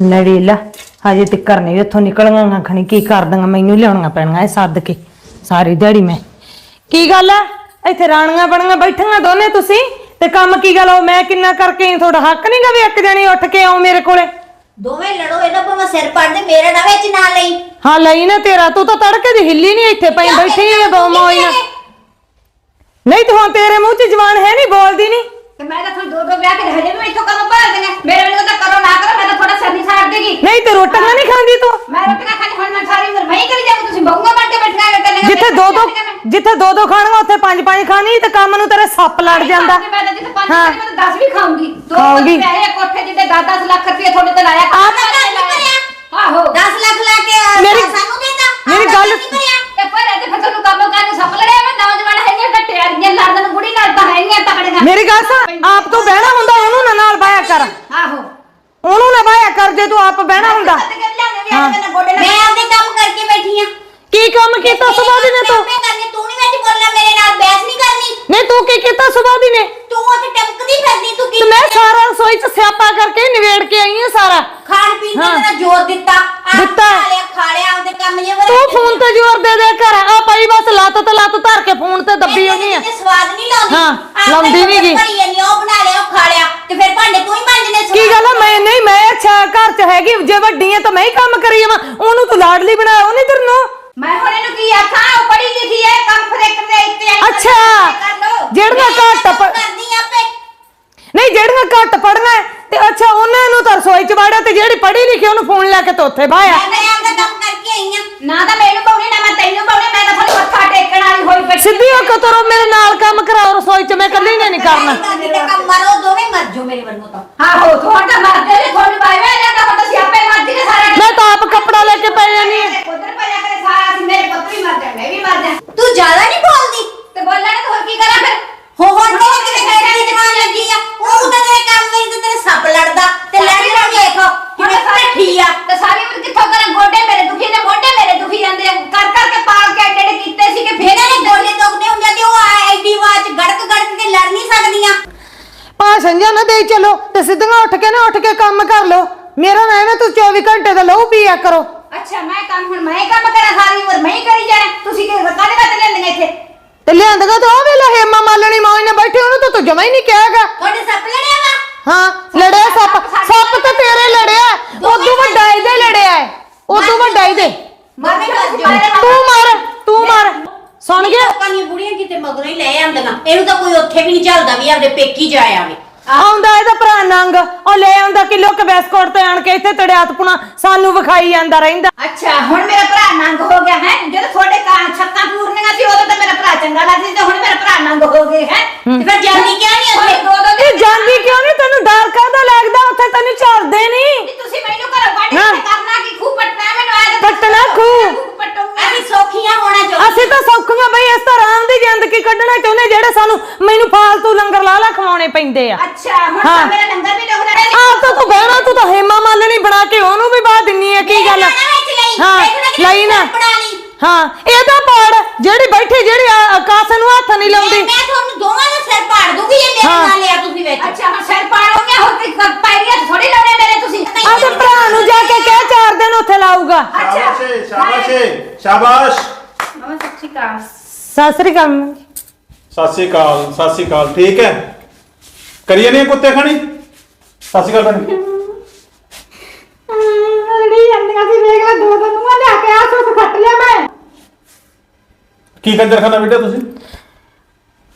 ਲੜੀ ਲਾ ਹਜੇ ਤਿੱਕਰ ਨਹੀਂ ਉੱਥੋਂ ਨਿਕਲਣਾਂ ਖਣੀ ਕੀ ਕਰ ਦਾਂਗਾ ਮੈਨੂੰ ਲਿਆਉਣੀਆਂ ਪੈਣੀਆਂ ਇਹ ਸੱਦ ਕੇ ਸਾਰੀ ਦਿਹਾੜੀ ਮੈਂ। ਕੀ ਗੱਲ ਆ? ਇੱਥੇ ਰਾਣੀਆਂ ਬਣੀਆਂ ਬੈਠੀਆਂ ਦੋਨੇ ਤੁਸੀਂ? ਤੇ ਕੰਮ ਕੀ ਗੱਲ ਉਹ ਮੈਂ ਕਿੰਨਾ ਕਰਕੇ ਆਈ? ਤੁਹਾਡਾ ਹੱਕ ਨਹੀਂਗਾ ਵੀ ਇੱਕ ਜਣੀ ਉੱਠ ਕੇ ਆਉ ਮੇਰੇ ਕੋਲੇ? ਦੋਵੇਂ ਲੜੋ ਇਹਨਾਂ ਭਾਵੇਂ ਸਿਰ ਪੜਦੇ ਮੇਰੇ ਨਾਲ ਵਿੱਚ ਨਾ ਲਈ। ਹਾਂ ਲਈ ਨਾ ਤੇਰਾ ਤੂੰ ਤਾਂ ਤੜਕੇ ਦੀ ਹਿੱਲੀ ਨਹੀਂ ਇੱਥੇ ਪਈ ਬੈਠੀ ਹੈ ਬਹੁ ਮੋਈ ਨਾ ਨਹੀਂ ਤੂੰ ਹੁਣ ਤੇਰੇ ਮੂੰਹ 'ਚ ਜਵਾਨ ਹੈ ਨਹੀਂ ਬੋਲਦੀ ਨਹੀਂ ਤੇ ਮੈਂ ਤਾਂ ਤੁਹਾਨੂੰ ਦੋ ਦੋ ਵਿਆਹ ਕੇ ਹਜੇ ਵੀ ਇੱਥੋਂ ਕਦੋਂ ਭਰ ਦੇਣਾ? ਮੇਰੇ ਵੱਲੋਂ ਤਾਂ ਕਰੋ ਨਾ ਕਰੋ ਮੈਂ ਤਾਂ ਥੋੜਾ ਸਰਦੀ ਛੱਡ ਦੇਗੀ। ਨਹੀਂ ਤੇ ਰੋਟੀਆਂ ਨਹੀਂ ਖਾਂਦੀ ਤੂੰ? ਮੈਂ ਰੋਟੀਆਂ ਖਾਣੀ ਹੁਣ ਮੈਂ ਸਾਰੀ ਉਮਰ ਵਹੀਂ ਕਰੀ ਜਾਊਂ ਤੁਸੀਂ ਬਹੂਆਂ ਬਣ ਕੇ ਬੈਠਣਾ ਹੈ ਕੱਲੇ ਜਿੱਥੇ ਦੋ ਦੋ ਜਿੱਥੇ ਦੋ ਦੋ ਖਾਣੀਆਂ ਉੱਥੇ ਪੰਜ ਪੰਜ ਖਾਣੀ ਤੇ ਕੰਮ ਨੂੰ ਤੇਰੇ ਸੱਪ ਲੜ ਜਾਂਦਾ। ਮੈਂ ਤਾਂ ਜਿੱਥੇ ਪੰਜ। ਖਾਣੀ ਮੈਂ ਤਾਂ 10 ਵੀ ਖਾਊਂਗੀ। ਦੋ ਖਾਊਂਗੀ। ਪੈਸੇ ਕੋਠੇ ਜਿੱਤੇ 10 ਲੱਖ ਰੁਪਏ ਤੁਹਾਡੇ ਤੇ ਲਾਇਆ। ਆਹ ਤਾਂ ਘਰ ਨਹੀਂ ਭਰਿਆ। ਆਹੋ 10 ਲੱਖ ਲਾ ਕੇ ਆ, ਮੇਰੀ- ਸਾਨੂੰ ਦੇਤਾ ਮੇਰੀ ਆਹ ਗੱਲ- ਨਹੀਂ ਭਰਿਆ। ਤੇ ਪਰ ਤੇ ਫਿਰ ਤੁਹਾਨੂੰ ਕੰਮ ਕਰਨ ਨੂੰ ਸੱਪ ਲੜਿਆ ਮੈਂ ਨੌਜਵਾਨ ਹੈਗੀਆਂ ਘੱਟੇ ਵਾਲੀਆਂ ਲੜਨ ਨੂੰ ਬੁੜੀ ਨਾਲ ਤਾਂ ਹੈਗੀਆਂ ਤਕੜੀਆਂ ਮੇਰੀ ਗੱਲ ਸੁਣ ਆਪ ਤੋਂ ਬਹਿਣਾ ਹੁੰਦਾ ਉਹਨੂੰ ਨਾ ਨਾਲ ਬਾਇਆ ਕਰ। ਆਹੋ। ਉਹਨੂੰ ਨਾ ਬਾਇਆ ਕਰ ਜੇ ਤੂੰ ਆਪ ਬਹਿਣਾ ਹੁੰਦਾ। ਕੇ ਹਾਂ। ਮੈਂ ਆਪਦੇ ਕੰਮ ਕਰਕੇ ਬੈਠੀ ਆ। ਕੀ ਕੰਮ ਕੀਤਾ ਸੁਬਾਹ ਦੀ ਨੇ ਤੂੰ? ਮੈਂ ਕਰਨੀ ਤੂੰ ਨਹੀਂ ਵਿੱਚ ਬੋਲਣਾ ਮੇਰੇ ਨਾਲ ਬਹਿਸ ਨਹੀਂ ਕਰਨੀ। ਨਹੀਂ ਤੂੰ ਕੀ ਕੀਤਾ ਸੁਬਾਹ ਦੀ ਤੂੰ ਉੱਥੇ ਟਮਕਦੀ ਫਿਰਦੀ ਤੂੰ ਕੀ ਮੈਂ ਸਾਰਾ ਰਸੋਈ ਚ ਸਿਆਪਾ ਕਰਕੇ ਹੀ ਨਿਬੇੜ ਕੇ ਆਈ ਹਾਂ ਸਾਰਾ। ਖਾਣ ਪੀਣ ਹਾਂ। ਤੇ ਤੇਰਾ ਜ਼ੋਰ ਦਿੱਤਾ। ਆਪ ਦਿੱਤਾ। ਖਾ ਲਿਆ ਖਾ ਲਿਆ ਆਪਦੇ ਕੰਮ ਜੇ ਤੂੰ ਫੋਨ ਤੇ ਜ਼ੋਰ ਦੇ ਦੇ ਕਰ ਆ ਪਈ ਬਸ ਲੱਤ ਤੇ ਲੱਤ ਧਰ ਕੇ ਫੋਨ ਤੇ ਦੱਬੀ ਹੋਣੀ ਆ। ਸਵਾਦ ਨਹੀਂ ਲਾਉਂਦੀ। ਹਾਂ, ਆਪ ਲਾਉਂਦੀ ਤਾਂ ਨੀ ਗੀ। ਭਰੀ ਜਾਂਦੀ ਆ, ਉਹ ਬਣਾ ਲਿਆ ਉਹ ਖਾ ਲਿਆ। ਤੇ ਫਿਰ ਭਾਂਡੇ ਤੂੰ ਹੀ ਮਾਂਜਨੇ ਕੀ ਗੱਲ ਆ? ਮੈਂ ਨਹੀਂ ਮੈਂ ਅੱਛਾ ਘਰ ਚ ਹੈਗੀ ਜੇ ਵੱਡੀ ਆ ਤਾਂ ਮੈਂ ਹੀ ਕੰਮ ਕਰੀ ਜਾਵਾਂ। ਉਹਨੂੰ ਤੂੰ ਲਾਡਲੀ ਬਣਾਇਆ ਉਹਨੇ ਤੇਰੇ ਨੂੰ ਮੈਂ ਹੁਣ ਇਹਨੂੰ ਕੀ ਆਖਾਂ? ਉਹ ਪੜ੍ਹੀ ਲਿਖੀ ਹੈ ਕੰਮ ਫਰੇਕ ਦੇ ਇੱਥੇ ਆਈ ਅੱਛਾ। ਕਰ ਲਓ। ਜਿਹੜੀਆਂ ਘੱਟ ਪ- ਕਰਦੀ ਆਪੇ ਨਹੀਂ ਜਿਹੜੀਆਂ ਘੱਟ ਪੜਨਾ ਤੇ ਅੱਛਾ ਉਹਨਾਂ ਨੂੰ ਤਾਂ ਵਾੜਿਆ ਤੇ ਜਿਹੜੀ ਪੜ੍ਹੀ ਲਿਖੀ ਉਹਨੂੰ ਫੋਨ ਲੈ ਕੇ ਤੇ ਉੱਥੇ ਬਾਇਆ ਮੈਂ ਆਪਦਾ ਕੰਮ ਕਰਕੇ ਆਈ ਆ। ਨਾ ਤਾਂ ਮੈਨੂੰ ਪਾਉਣੀ ਨਾ ਮੈਂ ਤੈਨੂੰ ਪਾਉਣੀ ਮੈਂ ਤਾਂ ਥੋੜੀ ਮੱਥਾ ਟੇਕਣ ਵਾਲੀ ਹੋਈ ਪਈ ਸਿੱਧੀ ਹੋ ਕੇ ਤੁਰੋ ਮੇਰੇ ਨਾਲ ਕੰਮ ਕਰਾਓ ਰਸੋਈ ਚ ਮੈਂ ਇਕੱਲੀ ਨੇ ਨਹੀਂ ਕਰਨਾ। ਕੰਮ ਮਾਰੋ ਦੋਵੇਂ ਮਰ ਜਾਓ ਮੇਰੇ ਵੱਲੋਂ ਤਾਂ। ਆਹੋ ਤੁਹਾਡਾ ਮਰਦੇ ਨੇ ਤੁਹਾਨੂੰ ਬਾਈ ਵੇ ਜਾਂਦਾ ਹੁਣ ਤੁਸੀਂ ਆਪੇ ਮਰ ਜੀ ਸਾਰਾ ਮੈਂ ਤਾਂ ਆਪ ਕੱਪੜਾ ਲੈ ਕੇ ਪੈ ਜਾਨੀ ਆਂ। ਉਧਰ ਪਿਆ ਕਰੇ ਸਾਰਾ ਅਸੀਂ ਮੇਰੇ ਪੁੱਤ ਵੀ ਮਰ ਜਾਣ ਮੈਂ ਵੀ ਮਰ ਜਾਣ ਤੂੰ ਜ਼ਿਆਦਾ ਨਹੀਂ ਬੋਲਦੀ ਤੇ ਬੋਲਣਾ ਤਾਂ ਹੋਰ ਕੀ ਕਰਾਂ ਫਿਰ ਹੋ ਹੋ ਤੇਰੇ ਕਿਤੇ ਕਹਿਣ ਦੀ ਜਵਾਨ ਲੱਗੀ ਆ ਉਹ ਤਾਂ ਤੇਰੇ ਕੰਮ ਵਿੱਚ ਤੇ ਤੇਰੇ ਸੱਪ ਲੜਦਾ ਤੇ ਲੜੀ ਨਾ ਵੇਖੋ ਕਿਵੇਂ ਭੱਠੀ ਆ ਤੇ ਸਾਰੀ ਉਮਰ ਕਿੱਥੋਂ ਕਰਾਂ ਗੋਡੇ ਮੇਰੇ ਦੁਖੀ ਨੇ ਮੋਢੇ ਮੇਰੇ ਦੁਖੀ ਜਾਂਦੇ ਆ ਕਰ ਕਰ ਕੇ ਪਾਲ ਕੇ ਐਡੇ ਐਡੇ ਕੀਤੇ ਸੀ ਕਿ ਫੇਰ ਇਹਨਾਂ ਦੇ ਗੋਡੇ ਦੁਖਦੇ ਹੁੰਦੇ ਤੇ ਉਹ ਆ ਐਡੀ ਆਵਾਜ਼ ਗੜਕ ਗੜਕ ਕੇ ਲੜ ਨਹੀਂ ਸਕਦੀਆਂ ਭਾਸ਼ਣ ਜਾਂ ਨਾ ਦੇ ਚਲੋ ਤੇ ਸਿੱਧੀਆਂ ਉੱਠ ਕੇ ਨਾ ਉੱਠ ਕੇ ਕੰਮ ਕਰ ਲਓ। ਮੇਰਾ ਨਾ ਐਵੇਂ ਤੂੰ 24 ਘੰਟੇ ਦਾ ਲਹੂ ਪੀਆ ਕਰੋ। ਅੱਛਾ ਮੈਂ ਕੰਮ ਹੁਣ ਮੈਂ ਹੀ ਕੰਮ ਕਰਾਂ ਸਾਰੀ ਉਮਰ ਮੈਂ ਹੀ ਕਰੀ ਜਾਣਾ। ਤੁਸੀਂ ਕਿ ਕਾਹਦੇ ਵਾਸਤੇ ਲੈਂਦੀਆਂ ਇੱਥੇ? ਤੇ ਲਿਆਂਦਗਾ ਤਾਂ ਉਹ ਵੇਲਾ ਹੇਮਾ ਮਾਲਣੀ ਮੌਜ ਨੇ ਬੈਠੇ ਉਹਨੂੰ ਤਾਂ ਤੂੰ ਜਮਾ ਹੀ ਨਹੀਂ ਕਿਹਾਗਾ। ਤੁਹਾਡੇ ਸੱਪ ਲੜਿਆ ਵਾ? ਹਾਂ ਲੜਿਆ ਸੱਪ ਸੱਪ। ਤਾਂ ਤੇਰੇ ਲੜਿਆ ਉਦੋਂ ਵੱਡਾ ਇਹਦੇ ਲੜਿਆ ਹੈ। ਉਦੋਂ ਵੱਡਾ ਇਹਦੇ। ਮਰ ਜਾਓ ਤੂੰ ਮਾਰ ਤੂੰ ਮਾਰ। ਸੁਣ ਗਿਆ? ਲੋਕਾਂ ਦੀਆਂ ਬੁੜੀਆਂ ਕਿਤੇ ਮਗਰੋਂ ਹੀ ਲੈ ਆਂਦੀਆਂ। ਇਹਨੂੰ ਤਾਂ ਕੋਈ ਉੱਥੇ ਵੀ ਨਹੀਂ ਚੱਲਦਾ ਵੀ ਆਪਦੇ ਪੇਕੀ ਜਾ ਆਵੇ। ਆਉਂਦਾ ਇਹਦਾ ਭਰਾ ਨੰਗ। ਉਹ ਲੈ ਆਉਂਦਾ ਕਿਲੋ ਕ ਬਿਸਕੁਟ ਤੇ ਆਣ ਕੇ ਇੱਥੇ ਤੜਿਆਤ ਪੁਣਾ ਸਾਨੂੰ ਵਿਖਾਈ ਜਾਂਦਾ ਰਹਿੰਦਾ। ਅੱਛਾ ਹੁਣ ਮੇਰਾ ਭਰਾ ਨੰਗ ਹੋ ਗਿਆ ਹੈ। ਜਦੋਂ ਤੁਹਾਡੇ ਕਾਂ ਛੱਤਾਂ ਪੂਰਨੀਆਂ ਸੀ ਉਦੋਂ ਤਾਂ ਮੇਰਾ ਭਰਾ ਚੰਗਾ ਲੱਗਦਾ ਸੀ ਤੇ ਹੁਣ ਮੇਰਾ ਭਰਾ ਨੰਗ ਹੋ ਗਏ ਹੈ। ਤੇ ਫਿਰ ਜਾਂਦੀ ਕਿਉਂ ਨਹੀਂ ਉੱਥੇ? ਦੋ ਦੋ ਤੇ ਜਾਂਦੀ ਕਿਉਂ ਨਹੀਂ? ਤੈਨੂੰ ਡਰ ਕਾਹਦਾ ਲੱਗਦਾ? ਉੱਥੇ ਤੈਨੂੰ ਚੱਲਦੇ ਨਹੀਂ ਤੁਸੀਂ ਮੈਨੂੰ ਘਰੋਂ ਕੱਢ ਹਾਂ। ਕੇ ਕਰਨਾ ਕੀ? ਖੂ ਪਟਣਾ ਮੈਨੂੰ ਆਇਆ ਪੱਟਣਾ ਖੂਹ। ਪਟੂਗਾ। ਅਸੀਂ ਸੌਖੀਆਂ ਹੋਣਾ ਚਾਹੁੰਦੇ ਅਸੀਂ ਤਾਂ ਸੌਖੀਆਂ ਬਈ ਇਸ ਤਰ੍ਹਾਂ ਆਰਾਮ ਦੀ ਜ਼ਿੰਦਗੀ ਕੱਢਣਾ ਚਾਹੁੰਦੇ ਜਿਹੜੇ ਸਾਨੂੰ ਮੈਨੂੰ ਫਾਲਤੂ ਲੰਗਰ ਲਾਲਾ ਖਵਾਉਣੇ ਪੈਂਦੇ ਆ। ਅੱਛਾ ਹੁਣ ਹਾਂ। ਤਾਂ ਮੇਰਾ ਲੰਗਰ ਵੀ ਦੁਖ ਰਿਹਾ ਆਪ ਤਾਂ ਤੂੰ ਬਹਿਣਾ ਤੂੰ ਤਾਂ ਹੇਮਾ ਮਾਲਣੀ ਬਣਾ ਕੇ ਉਹਨੂੰ ਵੀ ਬਾਹ ਦਿੰਨੀ ਆ ਕੀ ਗੱਲ ਹਾਂ ਲਈ ਨਾ। ਬਣਾ ਲਈ। ਹਾਂ ਇਹਦਾ ਪਾੜ ਜਿਹੜੀ ਬੈਠੀ ਜਿਹੜੀ ਆ- ਆਕਾਸ਼ ਨੂੰ ਹੱਥ ਨਹੀਂ ਲਾਉਂਦੀ। ਮੈਂ ਤੁਹਾਨੂੰ ਦੋਵਾਂ ਦਾ ਸਿਰ ਪਾੜ ਦੂੰਗੀ ਜੇ ਮੇਰੇ। ਨਾਲ ਲਿਆ ਤੁਸੀਂ ਵਿੱਚ। ਅੱਛਾ ਹੁਣ ਸਿਰ ਪਾੜੋਗੇ ਹੋਰ ਕੀ ਪੈਰੀਆਂ ਥੋੜੀ ਲਾਉਣੇ ਮੇਰੇ ਤੁਸੀਂ। ਆਦੇ ਭਰਾ ਨੂੰ ਜਾ ਕੇ ਕਹਿ ਚਾਰ ਦਿਨ ਉੱਥੇ ਲਾਊਗਾ। ਸ਼ਾਬਾਸ਼ ਏ, ਸ਼ਾਬਾਸ਼ ਏ, ਸ਼ਾਬਾਸ਼। ਮਮਾ ਸਤਿ ਸ਼੍ਰੀ ਅਕਾਲ। ਸਤਿ ਸ੍ਰੀ ਅਕਾਲ। ਸਤਿ ਸ੍ਰੀ ਅਕਾਲ ਸਤਿ ਸ੍ਰੀ ਅਕਾਲ ਠੀਕ ਹੈ? ਕਰੀਏ ਨਹੀਂ ਕੁੱਤੇ ਖਾਣੀ? ਸਤਿ ਸ੍ਰੀ ਅਕਾਲ ਭੈਣ। ਲੜੀ ਜਾਂਦੀਆਂ ਸੀ ਵੇਖ ਲੈ ਦੋ ਦੋ ਨੂੰ ਲਿਆ ਕੇ ਆ ਸੁੱਖ ਖੱਟ ਲਿਆ ਮੈਂ। ਕੀ ਕੰਜਰਖਾਨਾ ਬੇਟਾ ਤੁਸੀਂ?